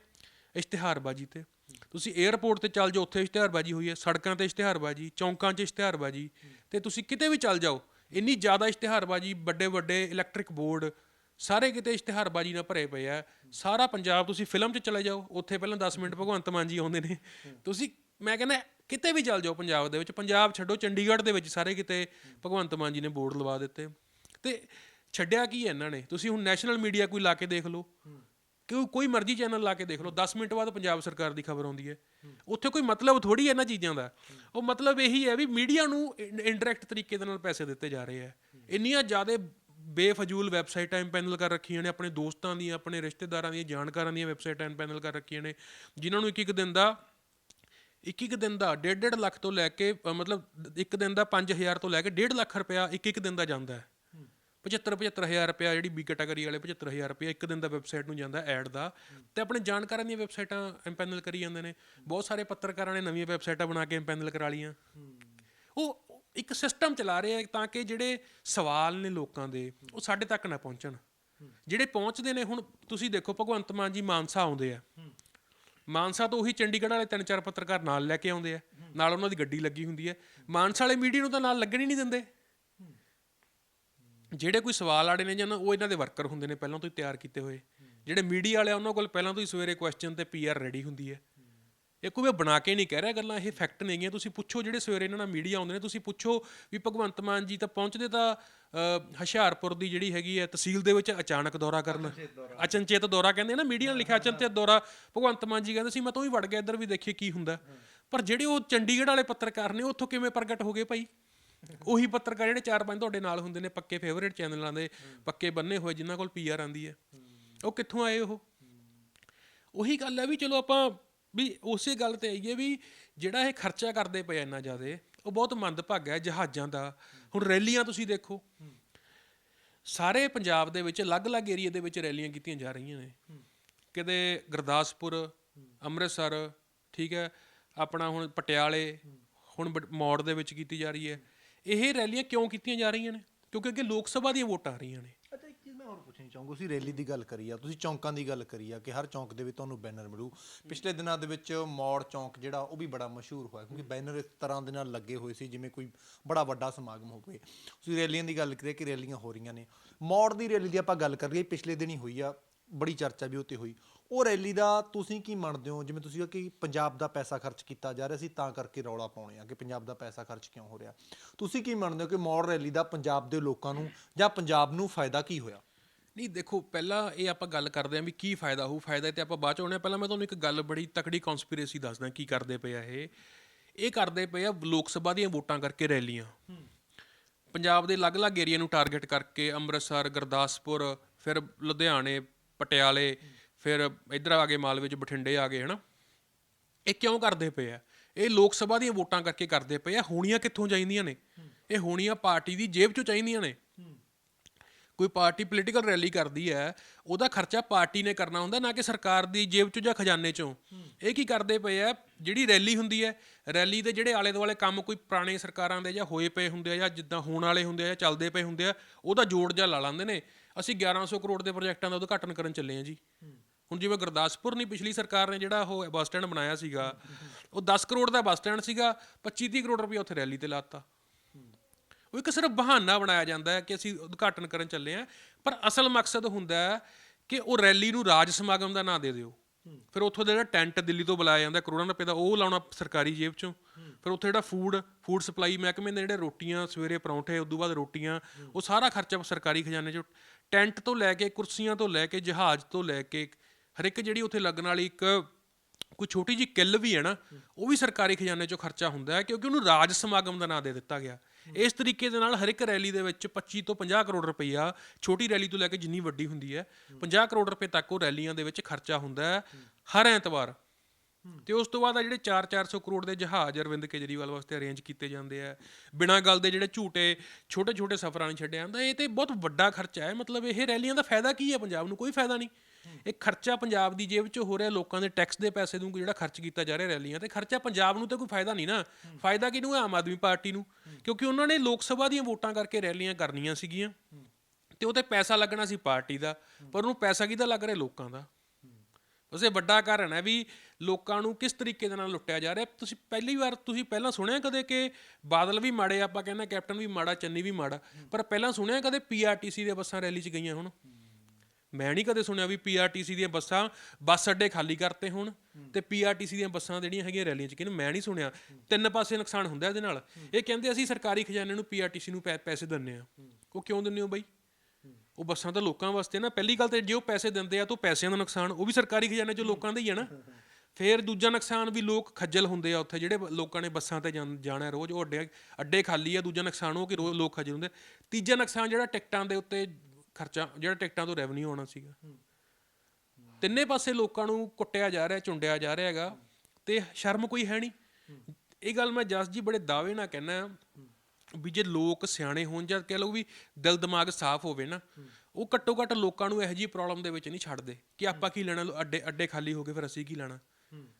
ਇਸ਼ਤਿਹਾਰਬਾਜ਼ੀ ਤੇ। ਤੁਸੀਂ 에ਅਰਪੋਰਟ ਤੇ ਚੱਲ ਜਾਓ, ਉੱਥੇ ਇਸ਼ਤਿਹਾਰਬਾਜ਼ੀ ਹੋਈ ਹੈ, ਸੜਕਾਂ ਤੇ ਇਸ਼ਤਿਹਾਰਬਾਜ਼ੀ, ਚੌਂਕਾਂ 'ਚ ਇਸ਼ਤਿਹਾਰਬਾਜ਼ੀ, ਤੇ ਤੁਸੀਂ ਕਿਤੇ ਵੀ ਚੱਲ ਜਾਓ, ਇੰਨੀ ਜ਼ਿਆਦਾ ਇਸ਼ਤਿਹਾਰਬਾਜ਼ੀ, ਵੱਡੇ ਵੱਡੇ ਇਲੈਕਟ੍ਰਿਕ ਬੋਰਡ ਸਾਰੇ ਕਿਤੇ ਇਸ਼ਤਿਹਾਰਬਾਜ਼ੀ ਨਾਲ ਭਰੇ ਪਏ ਆ, ਸਾਰਾ ਪੰਜਾਬ ਤੁਸੀਂ ਫਿਲਮ 'ਚ ਚਲੇ ਜਾਓ, ਉੱਥੇ ਪਹਿਲਾਂ 10 ਮਿੰਟ ਭਗਵੰਤ ਮਾਨ ਜੀ ਆਉਂਦੇ ਨੇ, ਤੁਸੀਂ, ਮੈਂ ਕਹਿੰਦਾ ਕਿਤੇ ਵੀ ਚੱਲ ਜਾਓ ਪੰਜਾਬ ਦੇ ਵਿੱਚ, ਪੰਜਾਬ ਛੱਡੋ, ਚੰਡੀਗੜ੍ਹ ਦੇ ਵਿੱਚ ਸਾਰੇ ਕਿਤੇ ਭਗਵੰਤ ਮਾਨ ਜੀ ਨੇ ਬੋਰਡ ਲਵਾ ਦਿੱਤੇ, ਤੇ ਛੱਡਿਆ ਕੀ ਹੈ ਇਹਨਾਂ ਨੇ, ਤੁਸੀਂ ਹੁਣ ਨੈਸ਼ਨਲ ਮੀਡੀਆ ਕੋਈ ਲਾ ਕੇ ਦੇਖ ਲਓ ਕਿ ਕੋਈ ਮਰਜ਼ੀ ਚੈਨਲ ਲਾ ਕੇ ਦੇਖ ਲਓ 10 ਮਿੰਟ ਬਾਅਦ ਪੰਜਾਬ ਸਰਕਾਰ ਦੀ ਖਬਰ ਆਉਂਦੀ ਹੈ। ਉੱਥੇ ਕੋਈ ਮਤਲਬ ਥੋੜੀ ਹੈ ਇਹਨਾਂ ਚੀਜ਼ਾਂ ਦਾ। ਉਹ ਮਤਲਬ ਇਹੀ ਹੈ ਵੀ ਮੀਡੀਆ ਨੂੰ ਇਨਡਾਇਰੈਕਟ ਤਰੀਕੇ ਦੇ ਨਾਲ ਪੈਸੇ ਦਿੱਤੇ ਜਾ ਰਹੇ ਆ ਇੰਨੀਆਂ ਜ਼ਿਆਦਾ ਬੇਫਜ਼ੂਲ ਵੈਬਸਾਈਟਾਂ ਇੰਪੈਨਲ ਕਰ ਰੱਖੀਆਂ ਨੇ, ਆਪਣੇ ਦੋਸਤਾਂ ਦੀਆਂ, ਆਪਣੇ ਰਿਸ਼ਤੇਦਾਰਾਂ ਦੀਆਂ, ਜਾਣਕਾਰਾਂ ਦੀਆਂ ਵੈਬਸਾਈਟਾਂ ਇੰਪੈਨਲ ਕਰ ਰੱਖੀਆਂ ਨੇ, ਜਿਨ੍ਹਾਂ ਨੂੰ ਇੱਕ ਇੱਕ ਦਿਨ ਦਾ ਇੱਕ ਇੱਕ ਦਿਨ ਦਾ ਡੇਢ ਡੇਢ ਲੱਖ ਤੋਂ ਲੈ ਕੇ ਮਤਲਬ ਇੱਕ ਦਿਨ ਦਾ 5000 ਤੋਂ ਲੈ ਕੇ ਡੇਢ ਲੱਖ ਰੁਪਇਆ ਇੱਕ ਇੱਕ ਦਿਨ ਦਾ ਜਾਂਦਾ ਹੈ। 75 75000 ਰੁਪਿਆ ਜਿਹੜੀ ਬੀ ਕੈਟਾਗਰੀ ਵਾਲੇ 75000 ਰੁਪਇਆ ਇੱਕ ਦਿਨ ਦਾ ਵੈਬਸਾਈਟ ਨੂੰ ਜਾਂਦਾ ਐਡ ਦਾ ਤੇ ਆਪਣੇ ਜਾਣਕਾਰਾਂ ਦੀਆਂ ਵੈਬਸਾਈਟਾਂ ਇੰਪੈਨਲ ਕਰੀ ਜਾਂਦੇ ਨੇ। ਬਹੁਤ ਸਾਰੇ ਪੱਤਰਕਾਰਾਂ ਨੇ ਨਵੀਆਂ ਵੈਬਸਾਈਟਾਂ ਬਣਾ ਕੇ ਇੰਪੈਨਲ ਕਰਾ ਲੀਆਂ ਉਹ ਇੱਕ ਸਿਸਟਮ ਚਲਾ ਰਹੇ ਆ ਤਾਂ ਕਿ ਜਿਹੜੇ ਸਵਾਲ ਨੇ ਲੋਕਾਂ ਦੇ, ਉਹ ਸਾਡੇ ਤੱਕ ਨਾ ਪਹੁੰਚਣ। ਜਿਹੜੇ ਪਹੁੰਚਦੇ ਨੇ ਹੁਣ ਤੁਸੀਂ ਦੇਖੋ ਭਗਵੰਤ ਮਾਨ ਜੀ ਮਾਨਸਾ ਆਉਂਦੇ ਆ। ਮਾਨਸਾ ਤੋਂ ਉਹੀ ਚੰਡੀਗੜ੍ਹ ਵਾਲੇ ਤਿੰਨ ਚਾਰ ਪੱਤਰਕਾਰ ਨਾਲ ਲੈ ਕੇ ਆਉਂਦੇ ਆ। ਨਾਲ ਉਹਨਾਂ ਦੀ ਗੱਡੀ ਲੱਗੀ ਹੁੰਦੀ ਹੈ ਮਾਨਸਾ ਵਾਲੇ ਮੀਡੀਆ ਨੂੰ ਤਾਂ ਨਾਲ ਲੱਗਣ ਹੀ ਨਹੀਂ ਦਿੰਦੇ। ਜਿਹੜੇ ਕੋਈ ਸਵਾਲ ਆੜੇ ਨੇ ਜਾਂ ਉਹ ਇਹਨਾਂ ਦੇ ਵਰਕਰ ਹੁੰਦੇ ਨੇ ਪਹਿਲਾਂ ਤੋਂ ਹੀ ਤਿਆਰ ਕੀਤੇ ਹੋਏ। ਜਿਹੜੇ ਮੀਡੀਆ ਵਾਲੇ ਉਹਨਾਂ ਕੋਲ ਪਹਿਲਾਂ ਤੋਂ ਹੀ ਸਵੇਰੇ ਕੁਐਸਚਨ ਤੇ ਪੀਆਰ ਰੈਡੀ ਹੁੰਦੀ ਹੈ। ਇਹ ਕੋਈ ਮੈਂ ਬਣਾ ਕੇ ਨਹੀਂ ਕਹਿ ਰਿਹਾ ਗੱਲਾਂ ਇਹ ਫੈਕਟ ਨੇਗੀਆਂ ਤੁਸੀਂ ਪੁੱਛੋ ਜਿਹੜੇ ਸਵੇਰੇ ਇਹਨਾਂ ਨਾਲ ਮੀਡੀਆ ਆਉਂਦੇ ਨੇ ਤੁਸੀਂ ਪੁੱਛੋ ਵੀ ਭਗਵੰਤ ਮਾਨ ਜੀ ਤਾਂ ਪਹੁੰਚਦੇ ਤਾਂ ਹੁਸ਼ਿਆਰਪੁਰ ਦੀ ਜਿਹੜੀ ਹੈਗੀ ਹੈ ਤਹਿਸੀਲ ਦੇ ਵਿੱਚ ਅਚਾਨਕ ਦੌਰਾ ਕਰਨ। ਅਚਨਚੇਤ ਦੌਰਾ। ਕਹਿੰਦੇ ਨਾ ਮੀਡੀਆ ਨੇ ਲਿਖਿਆ ਅਚਨਚੇਤ ਦੌਰਾ। ਭਗਵੰਤ ਮਾਨ ਜੀ ਕਹਿੰਦੇ ਸੀ ਮੈਂ ਤਾਂ ਵੀ ਵੜ ਗਿਆ ਇੱਧਰ ਵੀ ਦੇਖੀਏ ਕੀ ਹੁੰਦਾ। ਪਰ ਜਿਹੜੇ ਉਹ ਚੰਡੀਗੜ੍ਹ ਵਾਲੇ ਪੱਤਰਕਾਰ ਨੇ ਉੱਥੋਂ ਕਿਵੇਂ ਪ੍ਰਗਟ ਹੋ ਗਏ ਭਾਈ? ਉਹੀ ਪੱਤਰਕਾਰ ਜਿਹੜੇ ਚਾਰ ਪੰਜ ਤੁਹਾਡੇ ਨਾਲ ਹੁੰਦੇ ਨੇ, ਪੱਕੇ ਫੇਵਰੇਟ ਚੈਨਲਾਂ ਦੇ ਪੱਕੇ ਬੰਨੇ ਹੋਏ, ਜਿਨ੍ਹਾਂ ਕੋਲ ਪੀਆਰ ਆਂਦੀ ਹੈ। ਉਹ ਕਿੱਥੋਂ ਆਏ ਉਹ? ਉਹੀ ਗੱਲ ਹੈ ਵੀ ਚਲੋ ਆਪਾਂ ਵੀ ਉਸੇ ਗੱਲ ਤੇ ਆਈਏ ਵੀ ਜਿਹੜਾ ਇਹ ਖਰਚਾ ਕਰਦੇ ਪਏ ਇੰਨਾ ਜ਼ਿਆਦਾ, ਉਹ ਬਹੁਤ ਮੰਦਭਾਗਾ ਹੈ ਜਹਾਜ਼ਾਂ ਦਾ। ਹੁਣ ਰੈਲੀਆਂ ਤੁਸੀਂ ਦੇਖੋ। ਸਾਰੇ ਪੰਜਾਬ ਦੇ ਵਿੱਚ ਅਲੱਗ-ਅਲੱਗ ਏਰੀਆ ਦੇ ਵਿੱਚ ਰੈਲੀਆਂ ਕੀਤੀਆਂ ਜਾ ਰਹੀਆਂ ਨੇ। ਕਿਤੇ ਗੁਰਦਾਸਪੁਰ, ਅੰਮ੍ਰਿਤਸਰ, ਠੀਕ ਹੈ, ਆਪਣਾ ਹੁਣ ਪਟਿਆਲੇ, ਹੁਣ ਬਟ- ਮੌੜ ਦੇ ਵਿੱਚ ਕੀਤੀ ਜਾ ਰਹੀ ਹੈ। ਇਹ ਰੈਲੀਆਂ ਕਿਉਂ ਕੀਤੀਆਂ ਜਾ ਰਹੀਆਂ ਨੇ? ਕਿਉਂਕਿ ਅੱਗੇ ਲੋਕ ਸਭਾ ਦੀਆਂ ਵੋਟਾਂ ਆ ਰਹੀਆਂ ਨੇ। ਅੱਛਾ, ਇੱਕ ਚੀਜ਼ ਮੈਂ ਹੋਰ ਪੁੱਛਣੀ ਚਾਹੂੰਗਾ, ਤੁਸੀਂ ਰੈਲੀ ਦੀ ਗੱਲ ਕਰੀ ਆ, ਤੁਸੀਂ ਚੌਂਕਾਂ ਦੀ ਗੱਲ ਕਰੀ ਆ ਕਿ ਹਰ ਚੌਂਕ ਦੇ ਵਿੱਚ ਤੁਹਾਨੂੰ ਬੈਨਰ ਮਿਲੂ। ਪਿਛਲੇ ਦਿਨਾਂ ਦੇ ਵਿੱਚ ਮੌੜ ਚੌਂਕ ਜਿਹੜਾ, ਉਹ ਵੀ ਬੜਾ ਮਸ਼ਹੂਰ ਹੋਇਆ, ਕਿਉਂਕਿ ਬੈਨਰ ਇਸ ਤਰ੍ਹਾਂ ਦੇ ਨਾਲ ਲੱਗੇ ਹੋਏ ਸੀ, ਜਿਵੇਂ ਕੋਈ ਬੜਾ ਵੱਡਾ ਸਮਾਗਮ ਹੋਵੇ। ਤੁਸੀਂ ਰੈਲੀਆਂ ਦੀ ਗੱਲ ਕਰੀਏ ਕਿ ਰੈਲੀਆਂ ਹੋ ਰਹੀਆਂ ਨੇ। ਮੌੜ ਦੀ ਰੈਲੀ ਦੀ ਆਪਾਂ ਗੱਲ ਕਰੀਏ ਪਿਛਲੇ ਦਿਨ ਹੀ ਹੋਈ ਆ, ਬੜੀ ਚਰਚਾ ਵੀ ਉੱਤੇ ਹੋਈ। ਉਹ ਰੈਲੀ ਦਾ ਤੁਸੀਂ ਕੀ ਮੰਨਦੇ ਹੋ? ਜਿਵੇਂ ਤੁਸੀਂ ਕਿਹਾ ਕਿ ਪੰਜਾਬ ਦਾ ਪੈਸਾ ਖਰਚ ਕੀਤਾ ਜਾ ਰਿਹਾ ਸੀ ਤਾਂ ਕਰਕੇ ਰੌਲਾ ਪਾਉਣੇ ਆ ਕਿ ਪੰਜਾਬ ਦਾ ਪੈਸਾ ਖਰਚ ਕਿਉਂ ਹੋ ਰਿਹਾ? ਤੁਸੀਂ ਕੀ ਮੰਨਦੇ ਹੋ ਕਿ ਮੌੜ ਰੈਲੀ ਦਾ ਪੰਜਾਬ ਦੇ ਲੋਕਾਂ ਨੂੰ ਜਾਂ ਪੰਜਾਬ ਨੂੰ ਫਾਇਦਾ ਕੀ ਹੋਇਆ? ਨਹੀਂ ਦੇਖੋ ਪਹਿਲਾਂ ਇਹ ਆਪਾਂ ਗੱਲ ਕਰਦੇ ਆਂ ਵੀ ਕੀ ਫਾਇਦਾ ਹੋਊ। ਫਾਇਦਾ ਤੇ ਆਪਾਂ ਬਾਅਦ ਚ ਆਉਣੇ ਆ ਪਹਿਲਾਂ ਮੈਂ ਤੁਹਾਨੂੰ ਇੱਕ ਗੱਲ ਬੜੀ ਤਕੜੀ ਕਨਸਪੀਰੇਸੀ ਦੱਸਦਾ ਕੀ ਕਰਦੇ ਪਏ ਆ ਇਹ। ਇਹ ਕਰਦੇ ਪਏ ਆ ਲੋਕ ਸਭਾ ਦੀਆਂ ਵੋਟਾਂ ਕਰਕੇ ਰੈਲੀਆਂ। ਪੰਜਾਬ ਦੇ ਅਲੱਗ-ਅਲੱਗ ਏਰੀਆ ਨੂੰ ਟਾਰਗੇਟ ਕਰਕੇ ਅੰਮ੍ਰਿਤਸਰ ਗੁਰਦਾਸਪੁਰ ਫਿਰ ਲੁਧਿਆਣੇ ਪਟਿਆਲੇ ਫਿਰ ਇੱਧਰ ਆ ਗਏ ਮਾਲਵੇ ਚ ਬਠਿੰਡੇ ਆ ਗਏ, ਹਨਾ? ਇਹ ਕਿਉਂ ਕਰਦੇ ਪਏ ਆ? ਇਹ ਲੋਕ ਸਭਾ ਦੀਆਂ ਵੋਟਾਂ ਕਰਕੇ ਕਰਦੇ ਪਏ ਆ। ਹੋਣੀਆਂ ਕਿੱਥੋਂ ਚਾਹੀਦੀਆਂ ਨੇ? ਇਹ ਹੋਣੀਆਂ ਪਾਰਟੀ ਦੀ ਜੇਬ ਚੋਂ ਚਾਹੀਦੀਆਂ ਨੇ। ਕੋਈ ਪਾਰਟੀ ਪੋਲੀਟੀਕਲ ਰੈਲੀ ਕਰਦੀ ਹੈ, ਉਹਦਾ ਖਰਚਾ ਪਾਰਟੀ ਨੇ ਕਰਨਾ ਹੁੰਦਾ, ਨਾ ਕਿ ਸਰਕਾਰ ਦੀ ਜੇਬ ਚੋਂ ਜਾਂ ਖਜ਼ਾਨੇ ਚੋਂ। ਇਹ ਕੀ ਕਰਦੇ ਪਏ ਆ? ਜਿਹੜੀ ਰੈਲੀ ਹੁੰਦੀ ਹੈ, ਰੈਲੀ ਦੇ ਜਿਹੜੇ ਆਲੇ ਦੁਆਲੇ ਕੰਮ ਕੋਈ ਪੁਰਾਣੇ ਸਰਕਾਰਾਂ ਦੇ ਜਾਂ ਹੋਏ ਪਏ ਹੁੰਦੇ ਆ, ਜਾਂ ਜਿੱਦਾਂ ਹੋਣ ਵਾਲੇ ਹੁੰਦੇ ਆ, ਜਾਂ ਚੱਲਦੇ ਪਏ ਹੁੰਦੇ ਆ, ਉਹਦਾ ਜੋੜ ਜਾਂ ਲਾ ਲੈਂਦੇ ਨੇ। ਅਸੀਂ 1100 ਕਰੋੜ ਦੇ ਪ੍ਰੋਜੈਕਟਾਂ ਦਾ ਉਦਘਾਟਨ ਕਰਨ ਚੱਲੇ ਆ ਜੀ। ਹੁਣ ਜਿਵੇਂ ਗੁਰਦਾਸਪੁਰ ਨਹੀਂ ਪਿਛਲੀ ਸਰਕਾਰ ਨੇ ਜਿਹੜਾ ਉਹ ਬੱਸ ਸਟੈਂਡ ਬਣਾਇਆ ਸੀਗਾ, ਉਹ 10 ਕਰੋੜ ਦਾ ਬੱਸ ਸਟੈਂਡ ਸੀਗਾ 25 30 ਕਰੋੜ ਰੁਪਏ ਉੱਥੇ ਰੈਲੀ ਤੇ ਲਾਤਾ ਉਹ ਇੱਕ ਸਿਰਫ ਬਹਾਨਾ ਬਣਾਇਆ ਜਾਂਦਾ ਹੈ ਕਿ ਅਸੀਂ ਉਦਘਾਟਨ ਕਰਨ ਚੱਲੇ ਆ ਪਰ ਅਸਲ ਮਕਸਦ ਹੁੰਦਾ ਹੈ ਕਿ ਉਹ ਰੈਲੀ ਨੂੰ ਰਾਜ ਸਮਾਗਮ ਦਾ ਨਾਂ ਦੇ ਦਿਓ। ਫਿਰ ਉੱਥੋਂ ਦਾ ਜਿਹੜਾ ਟੈਂਟ ਦਿੱਲੀ ਤੋਂ ਬੁਲਾਇਆ ਜਾਂਦਾ, ਕਰੋੜਾਂ ਰੁਪਏ ਦਾ, ਉਹ ਲਾਉਣਾ ਸਰਕਾਰੀ ਜੇਬ ਚੋਂ। ਫਿਰ ਉੱਥੇ ਜਿਹੜਾ ਫੂਡ ਫੂਡ ਸਪਲਾਈ ਮਹਿਕਮੇ ਦੇ ਜਿਹੜੇ ਰੋਟੀਆਂ, ਸਵੇਰੇ ਪਰੌਂਠੇ ਉਦੋਂ ਬਾਅਦ ਰੋਟੀਆਂ, ਉਹ ਸਾਰਾ ਖਰਚਾ ਸਰਕਾਰੀ ਖਜ਼ਾਨੇ ਚੋਂ ਟੈਂਟ ਤੋਂ ਲੈ ਕੇ, ਕੁਰਸੀਆਂ ਤੋਂ ਲੈ ਕੇ, ਜਹਾਜ਼ ਤੋਂ ਲੈ ਕੇ ਹਰ ਇੱਕ ਜਿਹੜੀ ਉੱਥੇ ਲੱਗਣ ਵਾਲੀ ਇੱਕ ਕੋਈ ਛੋਟੀ ਜੀ ਕਿੱਲ ਵੀ ਹੈ ਨਾ, ਉਹ ਵੀ ਸਰਕਾਰੀ ਖਜ਼ਾਨੇ ਚੋਂ ਖਰਚਾ ਹੁੰਦਾ ਹੈ, ਕਿਉਂਕਿ ਉਹਨੂੰ ਰਾਜ ਸਮਾਗਮ ਦਾ ਨਾਂ ਦੇ ਦਿੱਤਾ ਗਿਆ। ਇਸ ਤਰੀਕੇ ਦੇ ਨਾਲ ਹਰ ਇੱਕ ਰੈਲੀ ਦੇ ਵਿੱਚ 25 ਤੋਂ 50 ਕਰੋੜ ਰੁਪਈਆ ਛੋਟੀ ਰੈਲੀ ਤੋਂ ਲੈ ਕੇ ਜਿੰਨੀ ਵੱਡੀ ਹੁੰਦੀ ਹੈ 50 ਕਰੋੜ ਰੁਪਏ ਤੱਕ ਉਹ ਰੈਲੀਆਂ ਦੇ ਵਿੱਚ ਖਰਚਾ ਹੁੰਦਾ ਹੈ, ਹਰ ਐਤਵਾਰ। ਤੇ ਉਸ ਤੋਂ ਬਾਅਦ ਆ ਜਿਹੜੇ 4-400 ਕਰੋੜ ਦੇ ਜਹਾਜ਼ ਅਰਵਿੰਦ ਕੇਜਰੀਵਾਲ ਵਾਸਤੇ ਅਰੇਂਜ ਕੀਤੇ ਜਾਂਦੇ ਆ, ਬਿਨਾਂ ਗੱਲ ਦੇ ਜਿਹੜੇ ਝੂਟੇ, ਛੋਟੇ-ਛੋਟੇ ਸਫ਼ਰਾਂ ਨਹੀਂ ਛੱਡਿਆ ਜਾਂਦਾ, ਇਹ ਤੇ ਬਹੁਤ ਵੱਡਾ ਖਰਚਾ ਹੈ, ਮਤਲਬ ਇਹ ਰੈਲੀਆਂ ਦਾ ਫਾਇਦਾ ਕੀ ਹੈ ਪੰਜਾਬ ਨੂੰ? ਕੋਈ ਫਾਇਦਾ ਨਹੀਂ। ਇਹ ਖਰਚਾ ਪੰਜਾਬ ਦੀ ਜੇਬ 'ਚ ਹੋ ਰਿਹਾ ਲੋਕਾਂ ਦੇ ਟੈਕਸ ਦੇ ਪੈਸੇ ਨੂੰ ਜਿਹੜਾ ਖਰਚ ਕੀਤਾ ਜਾ ਰਿਹਾ ਰੈਲੀਆਂ ਤੇ। ਖਰਚਾ ਪੰਜਾਬ ਨੂੰ ਤਾਂ ਕੋਈ ਫਾਇਦਾ ਨਹੀਂ ਨਾ। ਫਾਇਦਾ ਕਿਹਨੂੰ ਹੈ? ਆਮ ਆਦਮੀ ਪਾਰਟੀ ਨੂੰ। ਕਿਉਂਕਿ ਉਹਨਾਂ ਨੇ ਲੋਕ ਸਭਾ ਦੀਆਂ ਵੋਟਾਂ ਕਰਕੇ ਰੈਲੀਆਂ ਕਰਨੀਆਂ ਸੀਗੀਆਂ। ਤੇ ਉਹ ਪੈਸਾ ਲੱਗਣਾ ਸੀ ਪਾਰਟੀ ਦਾ। ਪਰ ਉਹਨੂੰ ਪੈਸਾ ਕਿਹਦਾ ਲੱਗ ਰਿਹਾ? ਲੋਕਾਂ ਦਾ। ਉਸੇ ਵੱਡਾ ਕਾਰਨ ਹੈ ਵੀ ਲੋਕਾਂ ਨੂੰ ਕਿਸ ਤਰੀਕੇ ਦੇ ਨਾਲ ਲੁੱਟਿਆ ਜਾ ਰਿਹਾ। ਤੁਸੀਂ ਪਹਿਲੀ ਵਾਰ ਤੁਸੀਂ ਪਹਿਲਾਂ ਸੁਣਿਆ ਕਦੇ ਕਿ ਬਾਦਲ ਵੀ ਮਾੜੇ, ਆਪਾਂ ਕਹਿੰਦੇ ਕੈਪਟਨ ਵੀ ਮਾੜਾ, ਚੰਨੀ ਵੀ ਮਾੜਾ। ਪਰ ਪਹਿਲਾਂ ਸੁਣਿਆ ਕਦੇ ਪੀਆਰਟੀਸੀ ਦੇ ਬੱਸਾਂ ਰੈਲੀ 'ਚ ਗਈਆਂ ਹੁਣ? ਮੈਂ ਨਹੀਂ ਕਦੇ ਸੁਣਿਆ ਵੀ ਪੀਆਰਟੀਸੀ ਦੀਆਂ ਬੱਸਾਂ ਬੱਸ ਅੱਡੇ ਖਾਲੀ ਕਰਤੇ ਹੁਣ ਤੇ ਪੀਆਰਟੀਸੀ ਦੀਆਂ ਬੱਸਾਂ ਜਿਹੜੀਆਂ ਹੈਗੀਆਂ ਰੈਲੀਆਂ 'ਚ, ਕਿਹਨੂੰ ਮੈਂ ਨਹੀਂ ਸੁਣਿਆ। ਤਿੰਨ ਪਾਸੇ ਨੁਕਸਾਨ ਹੁੰਦਾ ਇਹਦੇ ਨਾਲ। ਇਹ ਕਹਿੰਦੇ ਅਸੀਂ ਸਰਕਾਰੀ ਖਜ਼ਾਨੇ ਨੂੰ ਪੀਆਰਟੀਸੀ ਨੂੰ ਪੈ- ਪੈਸੇ ਦਿੰਨੇ ਆ ਉਹ ਕਿਉਂ ਦਿੰਨੇ ਹੋ ਬਾਈ? ਉਹ ਬੱਸਾਂ ਤਾਂ ਲੋਕਾਂ ਵਾਸਤੇ ਨਾ, ਪਹਿਲੀ ਗੱਲ ਤੇ ਜੇ ਉਹ ਪੈਸੇ ਦਿੰਦੇ ਆ ਤਾਂ ਉਹ ਪੈਸਿਆਂ ਦਾ ਨੁਕਸਾਨ, ਉਹ ਵੀ ਸਰਕਾਰੀ ਖਜ਼ਾਨੇ 'ਚੋਂ ਲੋਕਾਂ ਦਾ ਹੀ ਹੈ ਨਾ। ਫੇਰ ਦੂਜਾ ਨੁਕਸਾਨ ਵੀ ਲੋਕ ਖੱਜਲ ਹੁੰਦੇ ਆ ਉੱਥੇ, ਜਿਹੜੇ ਲੋਕਾਂ ਨੇ ਬੱਸਾਂ ਤੇ ਜਾਣ- ਜਾਣਾ ਰੋਜ਼, ਉਹ ਅੱਡੇ ਅੱਡੇ ਖਾਲੀ ਆ, ਦੂਜਾ ਨੁਕਸਾਨ ਉਹ ਕਿ ਰੋਜ਼ ਲੋਕ ਖੱਜਲ ਹੁੰਦੇ ਤੀਜਾ ਨੁਕਸਾਨ ਜਿਹੜਾ ਟਿਕਟਾਂ ਦੇ ਉੱਤੇ ਖਰਚਾ ਜਿਹੜਾ ਟਿਕਟਾਂ ਤੋਂ ਰੈਵਨਿਊ ਆਉਣਾ ਸੀਗਾ। ਤਿੰਨੇ ਪਾਸੇ ਲੋਕਾਂ ਨੂੰ ਕੁੱਟਿਆ ਜਾ ਰਿਹਾ ਚੁੰਡਿਆ ਜਾ ਰਿਹਾ ਹੈਗਾ ਤੇ ਸ਼ਰਮ ਕੋਈ ਹੈ ਨਹੀਂ। ਇਹ ਗੱਲ ਮੈਂ ਜਸ ਜੀ ਬੜੇ ਦਾਅਵੇ ਨਾਲ ਕਹਿਣਾ ਵੀ ਜੇ ਲੋਕ ਸਿਆਣੇ ਹੋਣ ਜਾਂ ਕਹਿ ਲਓ ਵੀ ਦਿਲ ਦਿਮਾਗ ਸਾਫ਼ ਹੋਵੇ ਨਾ ਉਹ ਘੱਟੋ ਘੱਟ ਲੋਕਾਂ ਨੂੰ ਇਹੋ ਜਿਹੀ ਪ੍ਰੋਬਲਮ ਦੇ ਵਿੱਚ ਨਹੀਂ ਛੱਡਦੇ ਕਿ ਆਪਾਂ ਕੀ ਲੈਣਾ ਅੱਡੇ ਅੱਡੇ ਖਾਲੀ ਹੋ ਗਏ ਫਿਰ ਅਸੀਂ ਕੀ ਲੈਣਾ?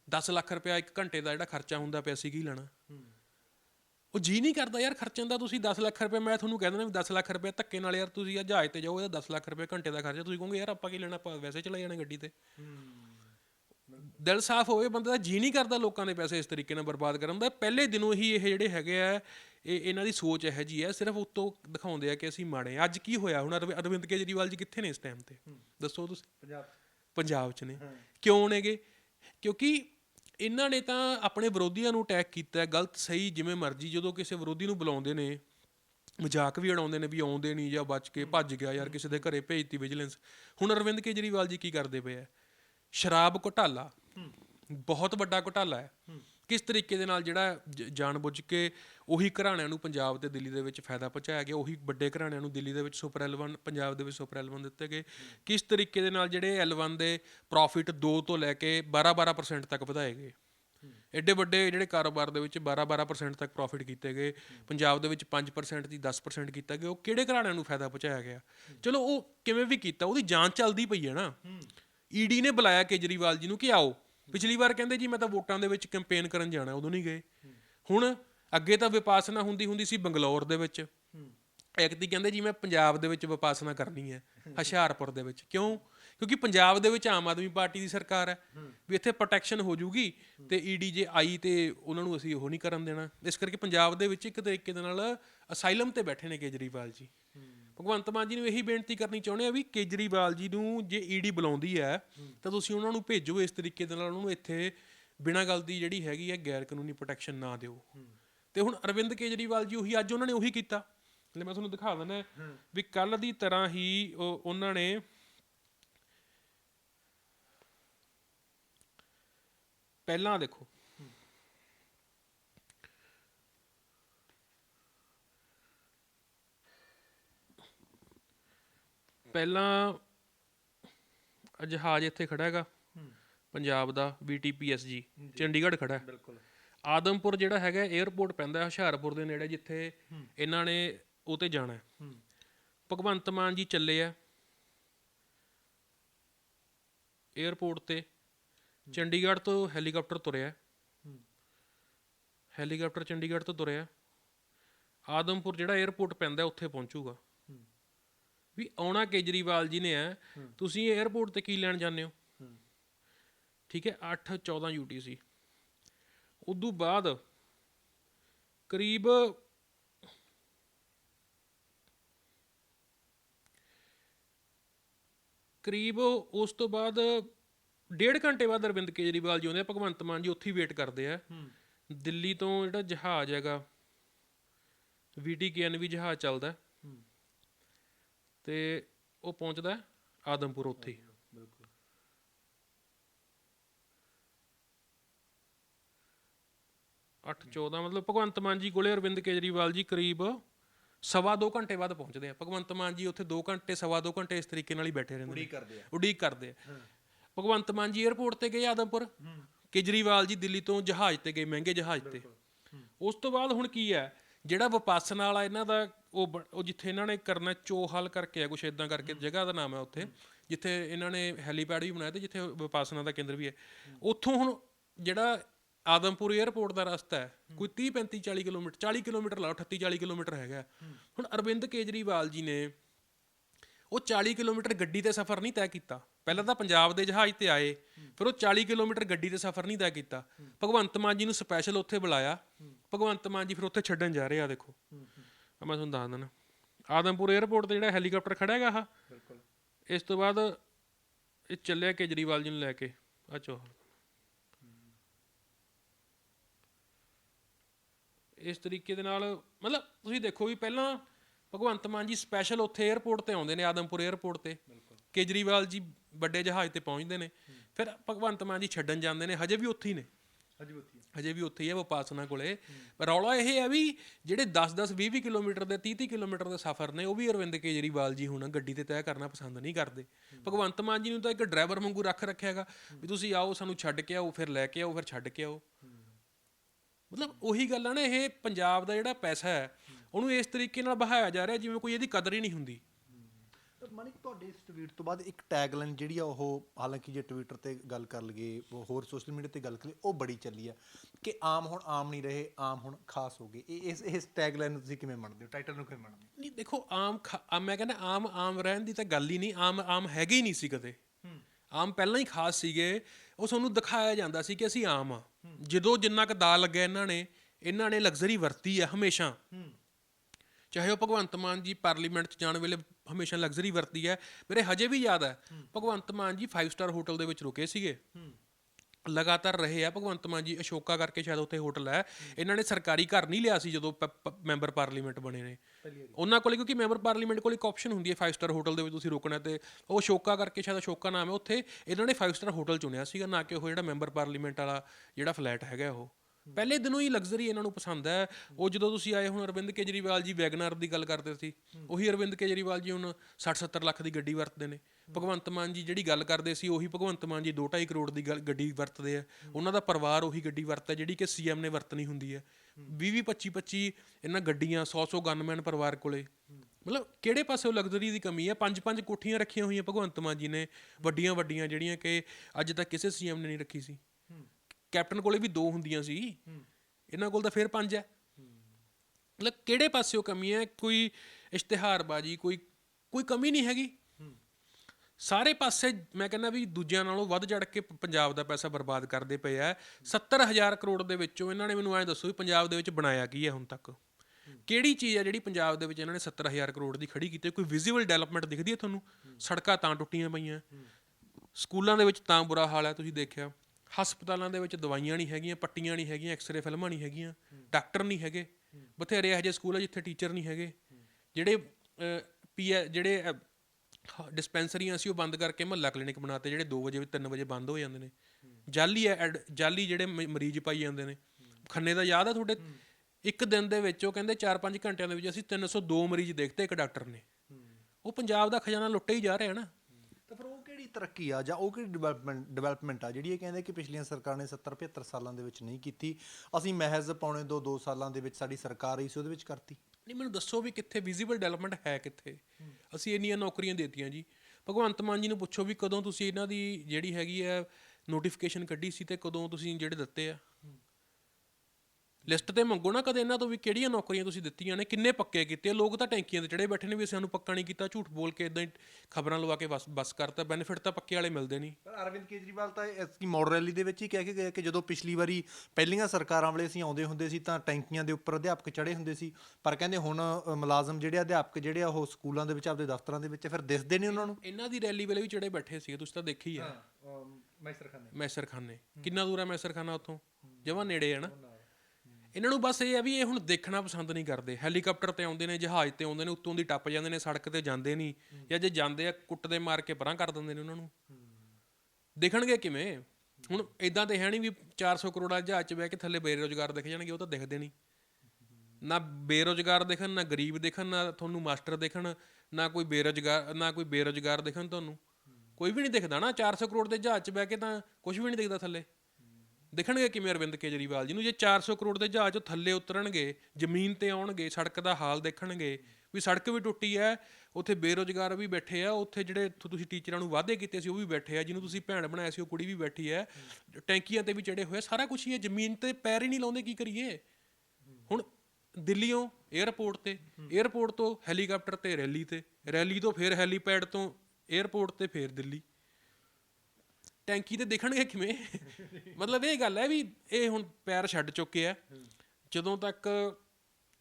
10 ਲੱਖ ਰੁਪਇਆ ਇੱਕ ਘੰਟੇ ਦਾ ਜਿਹੜਾ ਖਰਚਾ ਹੁੰਦਾ ਪਿਆ ਅਸੀਂ ਕੀ ਲੈਣਾ? ਉਹ ਜੀ ਨਹੀਂ ਕਰਦਾ ਯਾਰ ਖਰਚਣ ਦਾ ਤੁਸੀਂ 10 ਲੱਖ ਰੁਪਏ ਮੈਂ ਤੁਹਾਨੂੰ ਕਹਿ ਦਿੰਦਾ ਵੀ 10 ਲੱਖ ਰੁਪਏ ਧੱਕੇ ਨਾਲ ਯਾਰ ਤੁਸੀਂ ਆ ਜਹਾਜ਼ ਤੇ ਜਾਓ ਇਹਦਾ 10 ਲੱਖ ਰੁਪਏ ਘੰਟੇ ਦਾ ਖਰਚਾ ਤੁਸੀਂ ਕਹੋਗੇ ਯਾਰ ਆਪਾਂ ਕੀ ਲੈਣਾ ਆਪਾਂ ਵੈਸੇ ਚਲੇ ਜਾਣਾ ਗੱਡੀ ਤੇ। ਦਿਲ ਸਾਫ਼ ਹੋਵੇ ਬੰਦੇ ਦਾ ਜੀ ਨਹੀਂ ਕਰਦਾ ਲੋਕਾਂ ਦੇ ਪੈਸੇ ਇਸ ਤਰੀਕੇ ਨਾਲ ਬਰਬਾਦ ਕਰਨ ਦਾ। ਪਹਿਲੇ ਦਿਨੋਂ ਹੀ ਇਹ ਜਿਹੜੇ ਹੈਗੇ ਆ ਇਹ ਇਹਨਾਂ ਦੀ ਸੋਚ ਇਹੋ ਜੀ ਹੈ ਸਿਰਫ ਉੱਤੋਂ ਦਿਖਾਉਂਦੇ ਆ ਕਿ ਅਸੀਂ ਮਾੜੇ। ਅੱਜ ਕੀ ਹੋਇਆ? ਹੁਣ ਅਰਵਿ- ਅਰਵਿੰਦ ਕੇਜਰੀਵਾਲ ਜੀ ਕਿੱਥੇ ਨੇ ਇਸ ਟਾਈਮ ਤੇ? ਦੱਸੋ ਤੁਸੀਂ? ਪੰਜਾਬ ਪੰਜਾਬ 'ਚ ਨੇ। ਕਿਉਂ ਨੇਗੇ? ਕਿਉਂਕਿ ਇਹਨਾਂ ਨੇ ਤਾਂ ਆਪਣੇ ਵਿਰੋਧੀਆਂ ਨੂੰ ਅਟੈਕ ਕੀਤਾ ਗਲਤ ਸਹੀ ਜਿਵੇਂ ਮਰਜ਼ੀ ਜਦੋਂ ਕਿਸੇ ਵਿਰੋਧੀ ਨੂੰ ਬੁਲਾਉਂਦੇ ਨੇ ਮਜ਼ਾਕ ਵੀ ਉਡਾਉਂਦੇ ਨੇ ਵੀ ਆਉਂਦੇ ਨਹੀਂ ਜਾਂ ਬਚ ਕੇ ਭੱਜ ਗਿਆ ਯਾਰ ਕਿਸੇ ਦੇ ਘਰੇ ਭੇਜਤੀ ਵਿਜੀਲੈਂਸ ਹੁਣ ਅਰਵਿੰਦ ਕੇਜਰੀਵਾਲ ਜੀ ਕੀ ਕਰਦੇ ਪਏ ਆ ਸ਼ਰਾਬ ਘੁਟਾਲਾ। ਬਹੁਤ ਵੱਡਾ ਘੁਟਾਲਾ ਹੈ। ਕਿਸ ਤਰੀਕੇ ਦੇ ਨਾਲ ਜਿਹੜਾ ਜ- ਜਾਣਬੁੱਝ ਕੇ ਉਹੀ ਘਰਾਣਿਆਂ ਨੂੰ ਪੰਜਾਬ ਤੇ ਦਿੱਲੀ ਦੇ ਵਿੱਚ ਫਾਇਦਾ ਪਹੁੰਚਾਇਆ ਗਿਆ ਉਹੀ ਵੱਡੇ ਘਰਾਣਿਆਂ ਨੂੰ ਦਿੱਲੀ ਦੇ ਵਿੱਚ ਸੁਪਰ L1 ਪੰਜਾਬ ਦੇ ਵਿੱਚ ਸੁਪਰ L1 ਦਿੱਤੇ ਗਏ। ਕਿਸ ਤਰੀਕੇ ਦੇ ਨਾਲ ਜਿਹੜੇ L1 ਦੇ ਪ੍ਰੋਫਿਟ 2 ਤੋਂ ਲੈ ਕੇ 12-12% ਤੱਕ ਵਧਾਏ ਗਏ। ਐਡੇ ਵੱਡੇ ਜਿਹੜੇ ਕਾਰੋਬਾਰ ਦੇ ਵਿੱਚ 12-12% ਤੱਕ ਪ੍ਰੋਫਿਟ ਕੀਤੇ ਗਏ ਪੰਜਾਬ ਦੇ ਵਿੱਚ 5% ਦੀ 10% ਕੀਤਾ ਗਿਆ ਉਹ ਕਿਹੜੇ ਘਰਾਣਿਆਂ ਨੂੰ ਫਾਇਦਾ ਪਹੁੰਚਾਇਆ ਗਿਆ? ਚਲੋ ਉਹ ਕਿਵੇਂ ਵੀ ਕੀਤਾ ਉਹਦੀ ਜਾਂਚ ਚੱਲਦੀ ਪਈ ਹੈ ਨਾ। ਈਡੀ ਨੇ ਬੁਲਾਇਆ ਕੇਜਰੀਵਾਲ ਜੀ ਨੂੰ ਕਿ ਆਓ ਪਿਛਲੀ ਵਾਰ ਕਹਿੰਦੇ ਜੀ ਮੈਂ ਤਾਂ ਵੋਟਾਂ ਦੇ ਵਿੱਚ ਕੈਂਪੇਨ ਕਰਨ ਜਾਣਾ ਉਦੋਂ ਨਹੀਂ ਗਏ। ਹੁਣ ਅੱਗੇ ਤਾਂ ਵਿਪਾਸਨਾ ਹੁੰਦੀ ਹੁੰਦੀ ਸੀ ਬੰਗਲੌਰ ਦੇ ਵਿੱਚ। ਇੱਕ ਕਹਿੰਦੇ ਜੀ ਮੈਂ ਪੰਜਾਬ ਦੇ ਵਿੱਚ ਵਿਪਾਸਨਾ ਕਰਨੀ ਹੈ, ਹੁਸ਼ਿਆਰਪੁਰ ਦੇ ਵਿੱਚ। ਕਿਉਂ? ਕਿਉਂਕਿ ਪੰਜਾਬ ਦੇ ਵਿੱਚ ਆਮ ਆਦਮੀ ਪਾਰਟੀ ਦੀ ਸਰਕਾਰ ਹੈ। ਵੀ ਇੱਥੇ ਪ੍ਰੋਟੈਕਸ਼ਨ ਹੋ ਜੂਗੀ ਤੇ ਈਡੀ ਜੇ ਆਈ ਤੇ ਉਹਨਾਂ ਨੂੰ ਅਸੀਂ ਉਹ ਨਹੀਂ ਕਰਨ ਦੇਣਾ। ਇਸ ਕਰਕੇ ਪੰਜਾਬ ਦੇ ਵਿੱਚ ਇੱਕ ਤਰੀਕੇ ਦੇ ਨਾਲ ਅਸਾਈਲਮ ਤੇ ਬੈਠੇ ਨੇ ਕੇਜਰੀਵਾਲ ਜੀ। ਭਗਵੰਤ ਮਾਨ ਜੀ ਨੂੰ ਇਹੀ ਬੇਨਤੀ ਕਰਨੀ ਚਾਹੁੰਦੇ ਆ ਵੀ ਕੇਜਰੀਵਾਲ ਜੀ ਨੂੰ ਜੇ ਈਡੀ ਬੁਲਾਉਂਦੀ ਹੈ, ਤਾਂ ਤੁਸੀਂ ਉਹਨਾਂ ਨੂੰ ਭੇਜੋ, ਇਸ ਤਰੀਕੇ ਦੇ ਨਾਲ ਉਹਨਾਂ ਨੂੰ ਇੱਥੇ ਬਿਨਾਂ ਗੱਲ ਦੀ ਜਿਹੜੀ ਹੈਗੀ ਹੈ ਗੈਰ ਕਾਨੂੰਨੀ ਪ੍ਰੋਟੈਕਸ਼ਨ ਨਾ ਦਿਓ। ਤੇ ਹੁਣ ਅਰਵਿੰਦ ਕੇਜਰੀਵਾਲ ਜੀ ਉਹੀ ਅੱਜ ਉਹਨਾਂ ਨੇ ਉਹੀ ਕੀਤਾ। ਲੈ ਮੈਂ ਤੁਹਾਨੂੰ ਦਿਖਾ ਦਿੰਦਾ ਵੀ ਕੱਲ ਦੀ ਤਰ੍ਹਾਂ ਹੀ ਉਹਨਾਂ ਨੇ ਪਹਿਲਾਂ ਦੇਖੋ ਪਹਿਲਾਂ ਆਹ ਜਹਾਜ਼ ਇੱਥੇ ਖੜਾ ਹੈਗਾ ਪੰਜਾਬ ਦਾ ਬੀਟੀਪੀਐਸਜੀ ਚੰਡੀਗੜ੍ਹ ਖੜਾ ਹੈ ਬਿਲਕੁਲ। ਆਦਮਪੁਰ ਜਿਹੜਾ ਹੈਗਾ 에ਅਰਪੋਰਟ ਪੈਂਦਾ ਹੁਸ਼ਿਆਰਪੁਰ ਦੇ ਨੇੜੇ ਜਿੱਥੇ ਇਹਨਾਂ ਨੇ ਉਤੇ ਜਾਣਾ ਭਗਵੰਤ ਮਾਨ ਜੀ ਚੱਲੇ ਆ 에ਅਰਪੋਰਟ ਤੇ ਚੰਡੀਗੜ੍ਹ ਤੋਂ ਹੈਲੀਕਾਪਟਰ ਤੁਰਿਆ। ਹੈਲੀਕਾਪਟਰ ਚੰਡੀਗੜ੍ਹ ਤੋਂ ਤੁਰਿਆ। ਆਦਮਪੁਰ ਜਿਹੜਾ 에ਅਰਪੋਰਟ ਪੈਂਦਾ ਉੱਥੇ ਪਹੁੰਚੂਗਾ। ਵੀ ਆਉਣਾ ਕੇਜਰੀਵਾਲ ਜੀ ਨੇ ਹੈ। ਤੁਸੀਂ 에ਅਰਪੋਰਟ ਤੇ ਕੀ ਲੈਣ ਜਾਂਦੇ ਹੋ? ਠੀਕ ਹੈ 8 14 UTC ਉਦੋਂ ਬਾਅਦ ਕਰੀਬ ਕਰੀਬ ਉਸ ਤੋਂ ਬਾਅਦ ਡੇਢ ਘੰਟੇ ਬਾਅਦ ਅਰਵਿੰਦ ਕੇਜਰੀਵਾਲ ਜੀ ਆਉਂਦੇ ਆ ਭਗਵੰਤ ਮਾਨ ਜੀ ਉੱਥੇ ਹੀ ਵੇਟ ਕਰਦੇ ਆ। ਦਿੱਲੀ ਤੋਂ ਜਿਹੜਾ ਜਹਾਜ਼ ਹੈਗਾ ਵੀਟੀਕੇਐਨ ਵੀ ਜਹਾਜ਼ ਚੱਲਦਾ। ਤੇ ਉਹ ਪਹੁੰਚਦਾ ਆਦਮਪੁਰ ਉੱਥੇ ਹੀ। ਬਿਲਕੁਲ। ਅੱਠ 14 ਮਤਲਬ ਭਗਵੰਤ ਮਾਨ ਜੀ ਕੋਲੇ ਅਰਵਿੰਦ ਕੇਜਰੀਵਾਲ ਜੀ ਕਰੀਬ ਸਵਾ ਦੋ ਘੰਟੇ ਬਾਅਦ ਪਹੁੰਚਦੇ ਆ। ਭਗਵੰਤ ਮਾਨ ਜੀ ਉੱਥੇ 2 ਘੰਟੇ ਸਵਾ ਦੋ ਘੰਟੇ ਇਸ ਤਰੀਕੇ ਨਾਲ ਹੀ ਬੈਠੇ ਰਹਿੰਦੇ ਨੇ। ਕਰਦੇ ਆ। ਉਡੀਕ ਕਰਦੇ ਆ। ਭਗਵੰਤ ਮਾਨ ਜੀ 에ਅਰਪੋਰਟ ਤੇ ਗਏ ਆਦਮਪੁਰ। ਕੇਜਰੀਵਾਲ ਜੀ ਦਿੱਲੀ ਤੋਂ ਜਹਾਜ਼ ਤੇ ਗਏ ਮਹਿੰਗੇ ਜਹਾਜ਼ ਤੇ। ਉਸ ਤੋਂ ਬਾਅਦ ਹੁਣ ਕੀ ਹੈ ਜਿਹੜਾ ਵਿਪਾਸਨਾ ਵਾਲਾ ਇਹਨਾਂ ਦਾ ਉਹ ਉਹ ਜਿੱਥੇ ਇਹਨਾਂ ਨੇ ਕਰਨਾ ਚੋਹਾਲ ਕਰਕੇ ਆ ਕੁਛ ਇਦਾਂ ਕਰਕੇ ਜਗ੍ਹਾ ਦਾ ਨਾਮ ਹੈ ਉੱਥੇ ਜਿੱਥੇ ਇਹਨਾਂ ਨੇ ਹੈਲੀਪੈਡ ਵੀ ਬਣਾਇਆ ਤੇ ਜਿੱਥੇ ਵਿਪਾਸਨਾ ਦਾ ਕੇਂਦਰ ਵੀ ਹੈ। ਉੱਥੋਂ ਹੁਣ ਜਿਹੜਾ ਆਦਮਪੁਰ 에ਅਰਪੋਰਟ ਦਾ ਰਸਤਾ ਹੈ ਕੋਈ 30 35 40 ਕਿਲੋਮੀਟਰ 40 ਕਿਲੋਮੀਟਰ ਲਾਓ 38 40 ਕਿਲੋਮੀਟਰ ਹੈਗਾ। ਹੁਣ ਅਰਵਿੰਦ ਕੇਜਰੀਵਾਲ ਜੀ ਨੇ ਉਹ 40 ਕਿਲੋਮੀਟਰ ਗੱਡੀ ਤੇ ਸਫ਼ਰ ਨਹੀਂ ਤੈਅ ਕੀਤਾ। ਪਹਿਲਾਂ ਤਾਂ ਪੰਜਾਬ ਦੇ ਜਹਾਜ਼ ਤੇ ਆਏ ਫਿਰ ਉਹ 40 ਕਿਲੋਮੀਟਰ ਗੱਡੀ ਤੇ ਸਫ਼ਰ ਨਹੀਂ ਤੈਅ ਕੀਤਾ। ਭਗਵੰਤ ਮਾਨ ਜੀ ਨੂੰ ਸਪੈਸ਼ਲ ਉੱਥੇ ਬੁਲਾਇਆ। ਭਗਵੰਤ ਮਾਨ ਜੀ ਫਿਰ ਉੱਥੇ ਛੱਡਣ ਜਾ ਰਹੇ ਆ ਦੇਖੋ। ਆ ਮੈਂ ਤੁਹਾਨੂੰ ਦੱਸ ਦਿੰਦਾ ਆਦਮਪੁਰ 에ਅਰਪੋਰਟ ਤੇ ਜਿਹੜਾ ਹੈਲੀਕਾਪਟਰ ਖੜਾ ਹੈਗਾ ਆ ਬਿਲਕੁਲ। ਇਸ ਤੋਂ ਬਾਅਦ ਇਹ ਚੱਲਿਆ ਕੇਜਰੀਵਾਲ ਜੀ ਨੂੰ ਲੈ ਕੇ ਆ ਚੋ ਇਸ ਤਰੀਕੇ ਦੇ ਨਾਲ ਮਤਲਬ ਤੁਸੀਂ ਦੇਖੋ ਵੀ ਪਹਿਲਾਂ ਭਗਵੰਤ ਮਾਨ ਜੀ ਸਪੈਸ਼ਲ ਉੱਥੇ 에ਅਰਪੋਰਟ ਤੇ ਆਉਂਦੇ ਨੇ ਆਦਮਪੁਰ 에ਅਰਪੋਰਟ ਤੇ ਕੇਜਰੀਵਾਲ ਜੀ ਵੱਡੇ ਜਹਾਜ਼ ਤੇ ਪਹੁੰਚਦੇ ਨੇ। ਫਿਰ ਭਗਵੰਤ ਮਾਨ ਜੀ ਛੱਡਣ ਜਾਂਦੇ ਨੇ ਹਜੇ ਵੀ ਉੱਥੇ ਹੀ ਨੇ। ਹਜੇ ਉੱਥੇ ਹਜੇ ਵੀ ਉੱਥੇ ਹੀ ਹੈ ਵਪਾਸਨਾ ਕੋਲੇ। ਪਰ ਰੌਲਾ ਇਹ ਹੈ ਵੀ ਜਿਹੜੇ 10-10 20-20 ਕਿਲੋਮੀਟਰ ਦੇ 30-30 ਕਿਲੋਮੀਟਰ ਦੇ ਸਫ਼ਰ ਨੇ, ਉਹ ਵੀ ਅਰਵਿੰਦ ਕੇਜਰੀਵਾਲ ਜੀ ਹੁਣ ਗੱਡੀ ਤੇ ਤੈਅ ਕਰਨਾ ਪਸੰਦ ਨਹੀਂ ਕਰਦੇ। ਭਗਵੰਤ ਮਾਨ ਜੀ ਨੂੰ ਤਾਂ ਇੱਕ ਡਰਾਈਵਰ ਵਾਂਗੂ ਰੱਖ ਰੱਖਿਆ ਹੈਗਾ ਵੀ ਤੁਸੀਂ ਆਓ, ਸਾਨੂੰ ਛੱਡ ਕੇ ਆਓ, ਫਿਰ ਲੈ ਕੇ ਆਓ, ਫਿਰ ਛੱਡ ਕੇ ਆਓ। ਮਤਲਬ ਉਹੀ ਗੱਲ ਆ ਨਾ, ਇਹ ਪੰਜਾਬ ਦਾ ਜਿਹੜਾ ਪੈਸਾ ਹੈ, ਉਹਨੂੰ ਇਸ ਤਰੀਕੇ ਨਾਲ ਬਹਾਇਆ ਜਾ ਰਿਹਾ ਜਿਵੇਂ ਕੋਈ ਇਹਦੀ ਕਦਰ ਹੀ ਨਹੀਂ ਹੁੰਦੀ। ਮਨਿਕ ਤੁਹਾਡੇ ਇਸ ਟਵੀਟ ਤੋਂ ਬਾਅਦ ਇੱਕ ਟੈਗਲਾਈਨ ਜਿਹੜੀ ਆ ਉਹ ਹਾਲਾਂਕਿ ਜੇ ਟਵਿੱਟਰ ਤੇ ਗੱਲ ਕਰ ਲਈਏ ਹੋਰ ਸੋਸ਼ਲ ਮੀਡੀਆ ਤੇ ਗੱਲ ਕਰੀਏ ਉਹ ਬੜੀ ਚੱਲੀ ਆ ਕਿ ਆਮ ਹੁਣ ਆਮ ਨਹੀਂ ਰਹੇ ਆਮ ਹੁਣ ਖਾਸ ਹੋ ਗਏ। ਇਹ ਇਸ ਇਸ ਟੈਗਲਾਈਨ ਨੂੰ ਤੁਸੀਂ ਕਿਵੇਂ ਮੰਨਦੇ ਹੋ? ਟਾਈਟਲ ਨੂੰ ਕਿਵੇਂ ਮੰਨਦੇ ਹੋ? ਨਹੀਂ ਦੇਖੋ ਆਮ ਖਾ- ਆ ਮੈਂ ਕਹਿੰਦਾ ਆਮ ਆਮ ਰਹਿਣ ਦੀ ਤਾਂ ਗੱਲ ਹੀ ਨਹੀਂ ਆਮ ਆਮ ਹੈਗੇ ਹੀ ਨਹੀਂ ਸੀ ਕਦੇ। ਆਮ ਪਹਿਲਾਂ ਹੀ ਖਾਸ ਸੀਗੇ। ਉਹ ਸਾਨੂੰ ਦਿਖਾਇਆ ਜਾਂਦਾ ਸੀ ਕਿ ਅਸੀਂ ਆਮ ਆ। ਜਦੋਂ ਜਿੰਨਾ ਕੁ ਦਾ ਲੱਗਿਆ ਇਹਨਾਂ ਨੇ ਇਹਨਾਂ ਨੇ ਲਗਜ਼ਰੀ ਵਰਤੀ ਆ ਹਮੇਸ਼ਾ। ਚਾਹੇ ਉਹ ਭਗਵੰਤ ਮਾਨ ਜੀ ਪਾਰਲੀਮੈਂਟ 'ਚ ਜਾਣ ਵੇਲੇ ਹਮੇਸ਼ਾ ਲਗਜ਼ਰੀ ਵਰਤੀ ਹੈ। ਮੇਰੇ ਹਜੇ ਵੀ ਯਾਦ ਹੈ ਭਗਵੰਤ ਮਾਨ ਜੀ 5 ਸਟਾਰ ਹੋਟਲ ਦੇ ਵਿੱਚ ਰੁਕੇ ਸੀਗੇ। ਲਗਾਤਾਰ ਰਹੇ ਆ ਭਗਵੰਤ ਮਾਨ ਜੀ ਅਸ਼ੋਕਾ ਕਰਕੇ ਸ਼ਾਇਦ ਉੱਥੇ ਹੋਟਲ ਹੈ। ਇਹਨਾਂ ਨੇ ਸਰਕਾਰੀ ਘਰ ਨਹੀਂ ਲਿਆ ਸੀ ਜਦੋਂ ਮੈਂਬਰ ਪਾਰਲੀਮੈਂਟ ਬਣੇ ਨੇ। ਉਹਨਾਂ ਕੋਲੇ ਕਿਉਂਕਿ ਮੈਂਬਰ ਪਾਰਲੀਮੈਂਟ ਕੋਲ ਇੱਕ ਆਪਸ਼ਨ ਹੁੰਦੀ ਹੈ 5 ਸਟਾਰ ਹੋਟਲ ਦੇ ਵਿੱਚ ਤੁਸੀਂ ਰੁਕਣਾ ਤੇ ਉਹ ਅਸ਼ੋਕਾ ਕਰਕੇ ਸ਼ਾਇਦ ਅਸ਼ੋਕਾ ਨਾਮ ਹੈ ਉੱਥੇ ਇਹਨਾਂ ਨੇ 5 ਸਟਾਰ ਹੋਟਲ ਚੁਣਿਆ ਸੀਗਾ ਨਾ ਕਿ ਉਹ ਜਿਹੜਾ ਮੈਂਬਰ ਪਾਰਲੀਮੈਂਟ ਵਾਲਾ ਜਿਹੜਾ ਫਲੈਟ ਹੈਗਾ ਉਹ। ਪਹਿਲੇ ਦਿਨੋਂ ਹੀ ਲਗਜ਼ਰੀ ਇਹਨਾਂ ਨੂੰ ਪਸੰਦ ਹੈ। ਉਹ ਜਦੋਂ ਤੁਸੀਂ ਆਏ ਹੁਣ ਅਰਵਿੰਦ ਕੇਜਰੀਵਾਲ ਜੀ ਵੈਗਨਰ ਦੀ ਗੱਲ ਕਰਦੇ ਸੀ, ਉਹੀ ਅਰਵਿੰਦ ਕੇਜਰੀਵਾਲ ਜੀ ਹੁਣ 60 70 ਲੱਖ ਦੀ ਗੱਡੀ ਵਰਤਦੇ ਨੇ। ਭਗਵੰਤ ਮਾਨ ਜੀ ਜਿਹੜੀ ਗੱਲ ਕਰਦੇ ਸੀ, ਉਹੀ ਭਗਵੰਤ ਮਾਨ ਜੀ 2.5 ਕਰੋੜ ਦੀ ਗੱਲ- ਗੱਡੀ ਵਰਤਦੇ ਆ। ਉਹਨਾਂ ਦਾ ਪਰਿਵਾਰ ਉਹੀ ਗੱਡੀ ਵਰਤਦਾ ਜਿਹੜੀ ਕਿ ਸੀਐਮ ਨੇ ਵਰਤਣੀ ਹੁੰਦੀ ਹੈ। 20 20 25 25 ਇਹਨਾਂ ਗੱਡੀਆਂ 100 100 ਗਨਮੈਨ ਪਰਿਵਾਰ ਕੋਲੇ। ਮਤਲਬ ਕਿਹੜੇ ਪਾਸੇ ਉਹ ਲਗਜ਼ਰੀ ਦੀ ਕਮੀ ਹੈ? ਪੰਜ ਪੰਜ ਕੋਠੀਆਂ ਰੱਖੀਆਂ ਹੋਈਆਂ ਭਗਵੰਤ ਮਾਨ ਜੀ ਨੇ ਵੱਡੀਆਂ ਵੱਡੀਆਂ ਜਿਹੜੀਆਂ ਕਿ ਅੱਜ ਤੱਕ ਕਿਸੇ ਸੀਐਮ ਨੇ ਨਹੀਂ ਰੱਖੀ ਸੀ। ਕੈਪਟਨ ਕੋਲੇ ਵੀ ਦੋ ਹੁੰਦੀਆਂ ਸੀ। ਇਹਨਾਂ ਕੋਲ ਤਾਂ ਫਿਰ ਪੰਜ ਹੈ। ਮਤਲਬ ਕਿਹੜੇ ਪਾਸਿਓਂ ਕਮੀ ਹੈ ਕੋਈ ਇਸ਼ਤਿਹਾਰਬਾਜੀ ਕੋਈ ਕੋਈ ਕਮੀ ਨਹੀਂ ਹੈਗੀ। ਸਾਰੇ ਪਾਸੇ ਮੈਂ ਕਹਿੰਦਾ ਵੀ ਦੂਜਿਆਂ ਨਾਲੋਂ ਵੱਧ ਚੜ ਕੇ ਪੰਜਾਬ ਦਾ ਪੈਸਾ ਬਰਬਾਦ ਕਰਦੇ ਪਏ ਆ 70000 ਕਰੋੜ ਦੇ ਵਿੱਚੋਂ ਇਹਨਾਂ ਨੇ ਮੈਨੂੰ ਐਂ ਦੱਸੋ ਵੀ ਪੰਜਾਬ ਦੇ ਵਿੱਚ ਬਣਾਇਆ ਕੀ ਹੈ ਹੁਣ ਤੱਕ? ਕਿਹੜੀ ਚੀਜ਼ ਹੈ ਜਿਹੜੀ ਪੰਜਾਬ ਦੇ ਵਿੱਚ ਇਹਨਾਂ ਨੇ 70000 ਕਰੋੜ ਦੀ ਖੜੀ ਕੀਤੀ? ਕੋਈ ਵਿਜ਼ੀਬਲ ਡਿਵੈਲਪਮੈਂਟ ਦਿਖਦੀ ਹੈ ਤੁਹਾਨੂੰ? ਸੜਕਾਂ ਤਾਂ ਟੁੱਟੀਆਂ ਪਈਆਂ। ਸਕੂਲਾਂ ਦੇ ਵਿੱਚ ਤਾਂ ਬੁਰਾ ਹਾਲ ਹੈ ਤੁਸੀਂ ਦੇਖਿਆ। ਹਸਪਤਾਲਾਂ ਦੇ ਵਿੱਚ ਦਵਾਈਆਂ ਨਹੀਂ ਹੈਗੀਆਂ, ਪੱਟੀਆਂ ਨਹੀਂ ਹੈਗੀਆਂ ਐਕਸ-ਰੇ ਫਿਲਮਾਂ ਨਹੀਂ ਹੈਗੀਆਂ, ਡਾਕਟਰ ਨਹੀਂ ਹੈਗੇ। ਬਥੇਰੇ ਇਹੋ ਜਿਹੇ ਸਕੂਲ ਆ ਜਿੱਥੇ ਟੀਚਰ ਨਹੀਂ ਹੈਗੇ। ਜਿਹੜੇ ਪੀ ਜਿਹੜੇ ਡਿਸਪੈਂਸਰੀਆਂ ਸੀ ਉਹ ਬੰਦ ਕਰਕੇ ਮਹੱਲਾ ਕਲੀਨਿਕ ਬਣਾਤੇ, ਜਿਹੜੇ 2 ਵਜੇ 3 ਵਜੇ ਬੰਦ ਹੋ ਜਾਂਦੇ ਨੇ। ਜਾਲੀ ਐ, ਐਡ- ਜਾਲੀ ਜਿਹੜੇ ਮ- ਮਰੀਜ਼ ਪਾਈ ਜਾਂਦੇ ਨੇ। ਖੰਨੇ ਦਾ ਯਾਦ ਆ ਤੁਹਾਡੇ? ਇੱਕ ਦਿਨ ਦੇ ਵਿੱਚ ਉਹ ਕਹਿੰਦੇ 4-5 ਘੰਟਿਆਂ ਦੇ ਵਿੱਚ ਅਸੀਂ 302 ਮਰੀਜ਼ ਦੇਖਤੇ ਇੱਕ ਡਾਕਟਰ ਨੇ। ਉਹ ਪੰਜਾਬ ਦਾ ਖਜ਼ਾਨਾ ਲੁੱਟੇ ਹੀ ਜਾ ਰਿਹਾ ਨਾ। ਤਰੱਕੀ ਆ ਜਾਂ ਉਹ ਕਿਹੜੀ ਡਿਵੈਲਪਮੈਂਟ ਡਿਵੈਲਪਮੈਂਟ ਆ? ਜਿਹੜੀ ਇਹ ਕਹਿੰਦੇ ਕਿ ਪਿਛਲੀਆਂ ਸਰਕਾਰਾਂ ਨੇ 70 75 ਸਾਲਾਂ ਦੇ ਵਿੱਚ ਨਹੀਂ ਕੀਤੀ। ਅਸੀਂ ਮਹਿਜ਼ ਪੌਣੇ 2 2 ਸਾਲਾਂ ਦੇ ਵਿੱਚ ਸਾਡੀ ਸਰਕਾਰ ਰਹੀ ਸੀ, ਉਹਦੇ ਵਿੱਚ ਕਰਤੀ। ਨਹੀਂ, ਮੈਨੂੰ ਦੱਸੋ ਵੀ ਕਿੱਥੇ ਵਿਜ਼ੀਬਲ ਡਿਵੈਲਪਮੈਂਟ ਹੈ ਕਿੱਥੇ? ਅਸੀਂ ਇੰਨੀਆਂ ਨੌਕਰੀਆਂ ਦੇਤੀਆਂ ਜੀ। ਭਗਵੰਤ ਮਾਨ ਜੀ ਨੂੰ ਪੁੱਛੋ ਵੀ ਕਦੋਂ ਤੁਸੀਂ ਇਹਨਾਂ ਦੀ ਜਿਹੜੀ ਹੈਗੀ ਹੈ ਨੋਟੀਫਿਕੇਸ਼ਨ ਕੱਢੀ ਸੀ ਤੇ ਕਦੋਂ ਤੁਸੀਂ ਜਿਹੜੇ ਦਿੱਤੇ ਆ? ਲਿਸਟ ਤੇ ਮੰਗੋ ਨਾ ਕਦੇ ਇਹਨਾਂ ਤੋਂ ਵੀ ਕਿਹੜੀਆਂ ਨੌਕਰੀਆਂ ਤੁਸੀਂ ਦਿੱਤੀਆਂ ਨੇ ਕਿੰਨੇ ਪੱਕੇ ਕੀਤੇ। ਆ? ਲੋਕ ਤਾਂ ਟੈਂਕੀਆਂ ਤੇ ਚੜੇ ਬੈਠੇ ਨੇ ਵੀ ਸਾਨੂੰ ਪੱਕਾ ਨਹੀਂ ਕੀਤਾ ਝੂਠ ਬੋਲ ਕੇ ਇਦਾਂ ਹੀ ਖਬਰਾਂ ਲਵਾ ਕੇ ਬਸ ਬਸ ਕਰਤਾ ਬੈਨੀਫਿਟ ਤਾਂ ਪੱਕੇ ਵਾਲੇ ਮਿਲਦੇ ਨਹੀਂ। ਪਰ ਅਰਵਿੰਦ ਕੇਜਰੀਵਾਲ ਤਾਂ ਇਸਕੀ ਮੋਡਲ ਰੈਲੀ ਦੇ ਵਿੱਚ ਹੀ ਕਹਿ ਕੇ ਗਏ ਕਿ ਜਦੋਂ ਪਿਛਲੀ ਵਾਰੀ ਪਹਿਲੀਆਂ ਸਰਕਾਰਾਂ ਵੇਲੇ ਅਸੀਂ ਆਉਂਦੇ ਹੁੰਦੇ ਸੀ ਤਾਂ ਟੈਂਕੀਆਂ ਦੇ ਉੱਪਰ ਅਧਿਆਪਕ ਚੜੇ ਹੁੰਦੇ ਸੀ ਪਰ ਕਹਿੰਦੇ ਹੁਣ ਮੁਲਾਜ਼ਮ ਜਿਹੜੇ ਅਧਿਆਪਕ ਜਿਹੜੇ ਆ ਉਹ ਸਕੂਲਾਂ ਦੇ ਵਿੱਚ ਆਪਦੇ ਦਫ਼ਤਰਾਂ ਦੇ ਵਿੱਚ ਫਿਰ ਦਿਸਦੇ ਨਹੀਂ ਉਹਨਾਂ ਨੂੰ। ਇਹਨਾਂ ਦੀ ਰੈਲੀ ਵੇਲੇ ਵੀ ਚੜੇ ਬੈਠੇ ਸੀਗੇ ਤੁਸੀਂ ਤਾਂ ਦੇਖੀ ਆ। ਮੈਸਰਖਾਨੇ। ਮੈਸਰਖਾਨੇ। ਕਿੰਨਾ ਦੂਰ ਹੈ ਮੈਸਰਖਾਨਾ ਉੱਥੋਂ? ਜਮਾਂ ਨੇੜੇ ਹੈ ਨਾ। ਇਹਨਾਂ ਨੂੰ ਬਸ ਇਹ ਹੈ ਵੀ ਇਹ ਹੁਣ ਦੇਖਣਾ ਪਸੰਦ ਨਹੀਂ ਕਰਦੇ। ਹੈਲੀਕਾਪਟਰ ਤੇ ਆਉਂਦੇ ਨੇ, ਜਹਾਜ਼ ਤੇ ਆਉਂਦੇ ਨੇ, ਉੱਤੋਂ ਦੀ ਟੱਪ ਜਾਂਦੇ ਨੇ, ਸੜਕ ਤੇ ਜਾਂਦੇ ਨਹੀਂ। ਜਾਂ ਜੇ ਜਾਂਦੇ ਆ, ਕੁੱਟਦੇ ਮਾਰ ਕੇ ਪਰਾਂ ਕਰ ਦਿੰਦੇ ਨੇ ਉਹਨਾਂ ਨੂੰ। ਦੇਖਣਗੇ ਕਿਵੇਂ? ਹੁਣ ਇਦਾਂ ਤੇ ਹੈ ਨਹੀਂ ਵੀ 400 ਕਰੋੜਾ ਜਹਾਜ਼ 'ਚ ਬਹਿ ਕੇ ਥੱਲੇ ਬੇਰੋਜ਼ਗਾਰ ਦਿਖ ਜਾਣਗੇ, ਉਹ ਤਾਂ ਦਿਖਦੇ ਨਹੀਂ। ਨਾ ਬੇਰੋਜ਼ਗਾਰ ਦੇਖਣ, ਨਾ ਗਰੀਬ ਦੇਖਣ, ਨਾ ਤੁਹਾਨੂੰ ਮਾਸਟਰ ਦੇਖਣ, ਨਾ ਕੋਈ ਬੇਰੋਜ਼ਗਾਰ, ਨਾ ਕੋਈ ਬੇਰੋਜ਼ਗਾਰ ਦਿਖਣ ਤੁਹਾਨੂੰ। ਕੋਈ ਵੀ ਨਹੀਂ ਦਿਖਦਾ ਨਾ 400 ਕਰੋੜ ਦੇ ਜਹਾਜ਼ 'ਚ ਬਹਿ ਕੇ ਤਾਂ ਕੁਝ ਵੀ ਨਹੀਂ ਦਿਖਦਾ ਥੱਲੇ। ਦੇਖਣਗੇ ਕਿਵੇਂ ਅਰਵਿੰਦ ਕੇਜਰੀਵਾਲ ਜੀ ਨੂੰ। ਜੇ 400 ਕਰੋੜ ਦੇ ਜਹਾਜ਼ ਉਹ ਥੱਲੇ ਉਤਰਨਗੇ, ਜ਼ਮੀਨ ਤੇ ਆਉਣਗੇ, ਸੜਕ ਦਾ ਹਾਲ ਦੇਖਣਗੇ, ਵੀ ਸੜਕ ਵੀ ਟੁੱਟੀ ਹੈ, ਉੱਥੇ ਬੇਰੋਜ਼ਗਾਰ ਵੀ ਬੈਠੇ ਆ, ਉੱਥੇ ਜਿਹੜੇ ਤੁਸੀਂ ਟੀਚਰਾਂ ਨੂੰ ਵਾਅਦੇ ਕੀਤੇ ਸੀ ਉਹ ਵੀ ਬੈਠੇ ਆ, ਜਿਹਨੂੰ ਤੁਸੀਂ ਭੈਣ ਬਣਾਇਆ ਸੀ, ਉਹ ਕੁੜੀ ਵੀ ਬੈਠੀ ਹੈ, ਟੈਂਕੀਆਂ ਤੇ ਵੀ ਚੜੇ ਹੋਏ ਸਾਰਾ ਕੁਝ ਹੀ ਹੈ, ਜ਼ਮੀਨ ਤੇ ਪੈਰ ਹੀ ਨਹੀਂ ਲਾਉਂਦੇ, ਕੀ ਕਰੀਏ? ਹੁਣ ਦਿੱਲੀੋਂ 에ਅਰਪੋਰਟ ਤੇ 에ਅਰਪੋਰਟ ਤੋਂ ਹੈਲੀਕਾਪਟਰ ਤੇ ਰੈਲੀ ਤੇ, ਰੈਲੀ ਤੋਂ ਫਿਰ ਹੈਲੀਪੈਡ ਤੋਂ 에ਅਰਪੋਰਟ ਤੇ ਫਿਰ ਦਿੱਲੀ। ਟੈਂਕੀ ਤੇ ਦੇਖਣਗੇ ਕਿਵੇਂ। ਮਤਲਬ ਇਹ ਗੱਲ ਹੈ ਵੀ ਇਹ ਹੁਣ ਪੈਰ ਛੱਡ ਚੁੱਕੇ ਆ। ਜਦੋਂ ਤੱਕ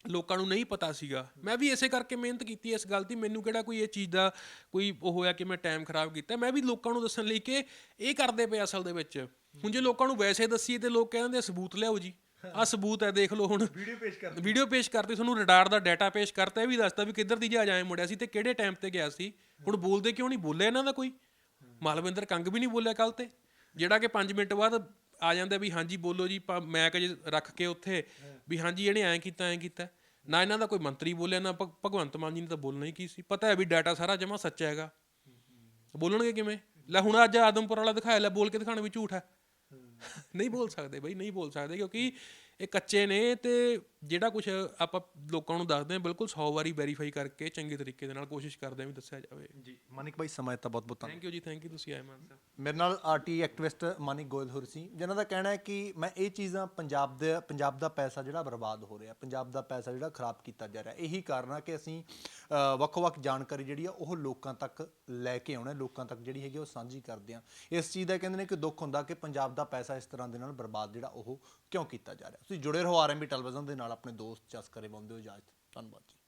ਲੋਕਾਂ ਨੂੰ ਨਹੀਂ ਪਤਾ ਸੀਗਾ। ਮੈਂ ਵੀ ਇਸੇ ਕਰਕੇ ਮਿਹਨਤ ਕੀਤੀ ਇਸ ਗੱਲ ਦੀ। ਮੈਨੂੰ ਕਿਹੜਾ ਕੋਈ ਇਹ ਚੀਜ਼ ਦਾ ਕੋਈ ਉਹ ਹੋਇਆ ਕਿ ਮੈਂ ਟਾਈਮ ਖਰਾਬ ਕੀਤਾ। ਮੈਂ ਵੀ ਲੋਕਾਂ ਨੂੰ ਦੱਸਣ ਲਈ ਕਿ ਇਹ ਕਰਦੇ ਪਏ ਅਸਲ ਦੇ ਵਿੱਚ। ਹੁਣ ਜੇ ਲੋਕਾਂ ਨੂੰ ਵੈਸੇ ਦੱਸੀਏ ਤੇ ਲੋਕ ਕਹਿੰਦੇ ਸਬੂਤ ਲਿਆਓ ਜੀ। ਆ ਸਬੂਤ ਹੈ ਦੇਖ ਲਓ ਹੁਣ। ਵੀਡੀਓ ਪੇਸ਼ ਕਰ ਵੀਡੀਓ ਪੇਸ਼ ਕਰਤੀ ਤੁਹਾਨੂੰ ਰਡਾਰ ਦਾ ਡਾਟਾ ਪੇਸ਼ ਕਰਤਾ। ਇਹ ਵੀ ਦੱਸਤਾ ਵੀ ਕਿੱਧਰ ਦੀ ਜਹਾਜ਼ ਆਏ ਮੁੜਿਆ ਸੀ ਤੇ ਕਿਹੜੇ ਟਾਈਮ ਤੇ ਗਿਆ ਸੀ। ਹੁਣ ਬੋਲਦੇ ਕਿਉਂ ਨਹੀਂ? ਬੋਲੇ ਇਹਨਾਂ ਦਾ ਕੋਈ? ਮਾਲਵਿੰਦਰ ਕੰਗ ਵੀ ਨਹੀਂ ਬੋਲਿਆ ਕੱਲ ਤੇ ਜਿਹੜਾ ਕਿ 5 ਮਿੰਟ ਬਾਅਦ ਆ ਜਾਂਦਾ ਵੀ ਹਾਂਜੀ ਬੋਲੋ ਜੀ ਪ- ਮੈਕ ਜੇ ਰੱਖ ਕੇ ਉੱਥੇ ਵੀ ਹਾਂਜੀ ਇਹਨੇ ਐਂ ਕੀਤਾ ਐਂ ਕੀਤਾ। ਨਾ ਇਹਨਾਂ ਦਾ ਕੋਈ ਮੰਤਰੀ ਬੋਲਿਆ ਨਾ ਭਗ- ਭਗਵੰਤ ਮਾਨ ਜੀ ਨੇ ਤਾਂ ਬੋਲਣਾ ਹੀ ਕੀ ਸੀ। ਪਤਾ ਹੈ ਵੀ ਡਾਟਾ ਸਾਰਾ ਜਮਾ ਸੱਚਾ ਹੈਗਾ। ਬੋਲਣਗੇ ਕਿਵੇਂ? ਲੈ ਹੁਣ ਅੱਜ ਆਦਮਪੁਰ ਵਾਲਾ ਦਿਖਾਇਆ ਲੈ ਬੋਲ ਕੇ ਦਿਖਾਣਾ ਵੀ ਝੂਠ ਹੈ। ਨਹੀਂ ਬੋਲ ਸਕਦੇ ਬਈ ਨਹੀਂ ਬੋਲ ਸਕਦੇ ਕਿਉਂਕਿ ਇਹ ਕੱਚੇ ਨੇ ਤੇ ਜਿਹੜਾ ਕੁਝ ਆਪਾਂ ਲੋਕਾਂ ਨੂੰ ਦੱਸਦੇ ਹਾਂ ਬਿਲਕੁਲ 100 ਵਾਰੀ ਵੈਰੀਫਾਈ ਕਰਕੇ ਚੰਗੇ ਤਰੀਕੇ ਦੇ ਨਾਲ ਕੋਸ਼ਿਸ਼ ਕਰਦੇ ਹਾਂ ਵੀ ਦੱਸਿਆ ਜਾਵੇ। ਜੀ ਮਾਨਿਕ ਭਾਈ ਸਮਾਂ ਦਿੱਤਾ ਬਹੁਤ ਬਹੁਤ ਥੈਂਕ ਯੂ ਜੀ ਥੈਂਕ ਯੂ ਤੁਸੀਂ ਆਏ ਮਾਨ ਸਾਹਿਬ। ਮੇਰੇ ਨਾਲ ਆਰਟੀ ਐਕਟਿਵਿਸਟ ਮਾਨਿਕ ਗੋਇਲ ਹੋਰ ਸੀ ਜਿਨ੍ਹਾਂ ਦਾ ਕਹਿਣਾ ਹੈ ਕਿ ਮੈਂ ਇਹ ਚੀਜ਼ਾਂ ਪੰਜਾਬ ਦੇ ਪੰਜਾਬ ਦਾ ਪੈਸਾ ਜਿਹੜਾ ਬਰਬਾਦ ਹੋ ਰਿਹਾ ਪੰਜਾਬ ਦਾ ਪੈਸਾ ਜਿਹੜਾ ਖਰਾਬ ਕੀਤਾ ਜਾ ਰਿਹਾ ਇਹੀ ਕਾਰਨ ਆ ਕਿ ਅਸੀਂ ਵੱਖ-ਵੱਖ ਜਾਣਕਾਰੀ ਜਿਹੜੀ ਆ ਉਹ ਲੋਕਾਂ ਤੱਕ ਲੈ ਕੇ ਆਉਣਾ ਲੋਕਾਂ ਤੱਕ ਜਿਹੜੀ ਹੈਗੀ ਉਹ ਸਾਂਝੀ ਕਰਦੇ ਆ ਇਸ ਚੀਜ਼ ਦਾ ਕਹਿੰਦੇ ਨੇ ਕਿ ਦੁੱਖ ਹੁੰਦਾ ਕਿ ਪੰਜਾਬ ਦਾ ਪੈਸਾ ਇਸ ਤਰ੍ਹਾਂ ਦੇ ਨਾਲ ਬਰਬਾਦ ਜਿਹੜਾ ਉਹ ਕਿਉਂ ਕੀਤਾ ਜਾ ਰਿਹਾ। ਤੁਸੀਂ ਜੁੜੇ ਰਹੋ ਆਰਐਮਬੀ ਟੈਲੀਵਿਜ਼ਨ ਦੇ ਨਾਲ ਆਪਣੇ ਦੋਸਤ ਜਸ ਕਰੇ ਬੰਦੇ ਹੋ ਇਜਾਜ਼ਤ ਧੰਨਵਾਦ ਜੀ।